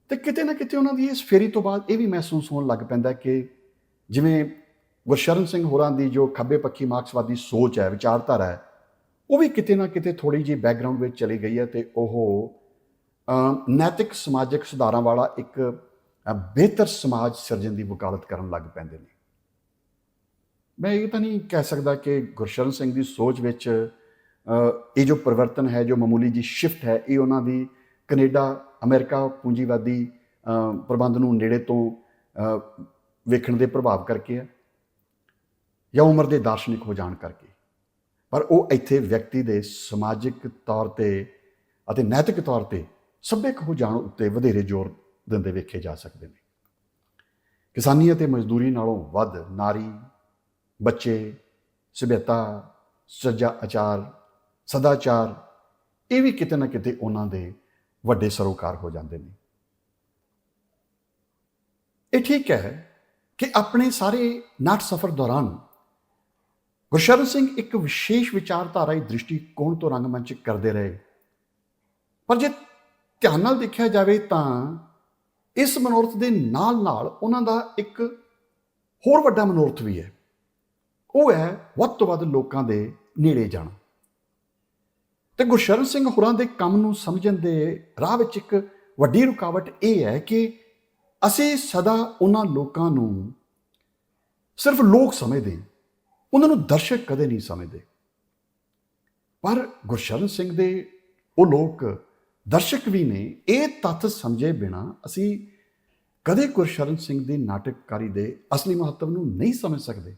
ਤੇ ਕਿਤੇ ਨਾ ਕਿਤੇ ਉਹਨਾਂ ਦੀ ਇਸ ਫੇਰੀ ਤੋਂ ਬਾਅਦ ਇਹ ਵੀ ਮਹਿਸੂਸ ਹੋਣ ਲੱਗ ਪੈਂਦਾ ਕਿ ਜਿਵੇਂ ਗੁਰਸ਼ਰਨ ਸਿੰਘ ਹੋਰਾਂ ਦੀ ਜੋ ਖੱਬੇ ਪੱਖੀ ਮਾਰਕਸਵਾਦੀ ਸੋਚ ਹੈ, ਵਿਚਾਰਧਾਰਾ ਹੈ, ਉਹ ਵੀ ਕਿਤੇ ਨਾ ਕਿਤੇ ਥੋੜੀ ਜਿਹੀ ਬੈਕਗ੍ਰਾਉਂਡ ਵਿੱਚ ਚਲੀ ਗਈ ਹੈ ਤੇ ਉਹ ਨੈਤਿਕ ਸਮਾਜਿਕ ਸੁਧਾਰਾਂ ਵਾਲਾ ਇੱਕ ਬਿਹਤਰ ਸਮਾਜ ਸਿਰਜਣ ਦੀ ਵਕਾਲਤ ਕਰਨ ਲੱਗ ਪੈਂਦੇ ਨੇ। ਮੈਂ ਇਹ ਤਾਂ ਨਹੀਂ ਕਹਿ ਸਕਦਾ ਕਿ ਗੁਰਸ਼ਰਨ ਸਿੰਘ ਦੀ ਸੋਚ ਵਿੱਚ ਇਹ ਜੋ ਪਰਿਵਰਤਨ ਹੈ, ਜੋ ਮਾਮੂਲੀ ਜੀ ਸ਼ਿਫਟ ਹੈ, ਇਹ ਉਹਨਾਂ ਦੀ ਕੈਨੇਡਾ, ਅਮਰੀਕਾ ਪੂੰਜੀਵਾਦੀ ਪ੍ਰਬੰਧ ਨੂੰ ਨੇੜੇ ਤੋਂ ਵੇਖਣ ਦੇ ਪ੍ਰਭਾਵ ਕਰਕੇ ਹੈ ਜਾਂ ਉਮਰ ਦੇ ਦਾਰਸ਼ਨਿਕ ਹੋ ਜਾਣ ਕਰਕੇ। ਪਰ ਉਹ ਇੱਥੇ ਵਿਅਕਤੀ ਦੇ ਸਮਾਜਿਕ ਤੌਰ ਤੇ ਅਤੇ ਨੈਤਿਕ ਤੌਰ ਤੇ ਸੱਭਿਅਕ ਹੋ ਜਾਣ ਉੱਤੇ ਵਧੇਰੇ ਜ਼ੋਰ ਦਿੰਦੇ ਵੇਖੇ ਜਾ ਸਕਦੇ ਨੇ। ਕਿਸਾਨੀ ਅਤੇ ਮਜ਼ਦੂਰੀ ਨਾਲੋਂ ਵੱਧ ਨਾਰੀ, ਬੱਚੇ, ਸਭਿਅਤਾ ਸੱਜਾ ਆਚਾਰ ਸਦਾਚਾਰ, ਇਹ ਵੀ ਕਿਤੇ ਨਾ ਕਿਤੇ ਉਹਨਾਂ ਦੇ ਵੱਡੇ ਸਰੋਕਾਰ ਹੋ ਜਾਂਦੇ ਨੇ। ਇਹ ਠੀਕ ਹੈ ਕਿ ਆਪਣੇ ਸਾਰੇ ਨਾਟ ਸਫ਼ਰ ਦੌਰਾਨ ਗੁਰਸ਼ਰਨ ਸਿੰਘ ਇੱਕ ਵਿਸ਼ੇਸ਼ ਵਿਚਾਰਧਾਰਾਈ ਦ੍ਰਿਸ਼ਟੀਕੋਣ ਤੋਂ ਰੰਗਮੰਚ ਕਰਦੇ ਰਹੇ। ਪਰ ਜੇ ਧਿਆਨ ਨਾਲ ਦੇਖਿਆ ਜਾਵੇ ਤਾਂ ਇਸ ਮਨੋਰਥ ਦੇ ਨਾਲ-ਨਾਲ ਉਹਨਾਂ ਦਾ ਇੱਕ ਹੋਰ ਵੱਡਾ ਮਨੋਰਥ ਵੀ ਹੈ। ਉਹ ਹੈ ਵੱਧ ਤੋਂ ਵੱਧ ਲੋਕਾਂ ਦੇ ਨੇੜੇ ਜਾਣਾ। ਤੇ ਗੁਰਸ਼ਰਨ ਸਿੰਘ ਹੋਰਾਂ ਦੇ ਕੰਮ ਨੂੰ ਸਮਝਣ ਦੇ ਰਾਹ ਵਿੱਚ ਇੱਕ ਵੱਡੀ ਰੁਕਾਵਟ ਇਹ ਹੈ ਕਿ ਅਸੀਂ ਸਦਾ ਉਹਨਾਂ ਲੋਕਾਂ ਨੂੰ ਸਿਰਫ ਲੋਕ ਸਮਝਦੇ ਉਹਨਾਂ ਨੂੰ ਦਰਸ਼ਕ ਕਦੇ ਨਹੀਂ ਸਮਝਦੇ। ਪਰ ਗੁਰਸ਼ਰਨ ਸਿੰਘ ਦੇ ਉਹ ਲੋਕ ਦਰਸ਼ਕ ਵੀ ਨੇ, ਇਹ ਤੱਥ ਸਮਝੇ ਬਿਨਾ ਅਸੀਂ ਕਦੇ ਗੁਰਸ਼ਰਨ ਸਿੰਘ ਦੀ ਨਾਟਕਕਾਰੀ ਦੇ ਅਸਲੀ ਮਹੱਤਵ ਨੂੰ ਨਹੀਂ ਸਮਝ ਸਕਦੇ।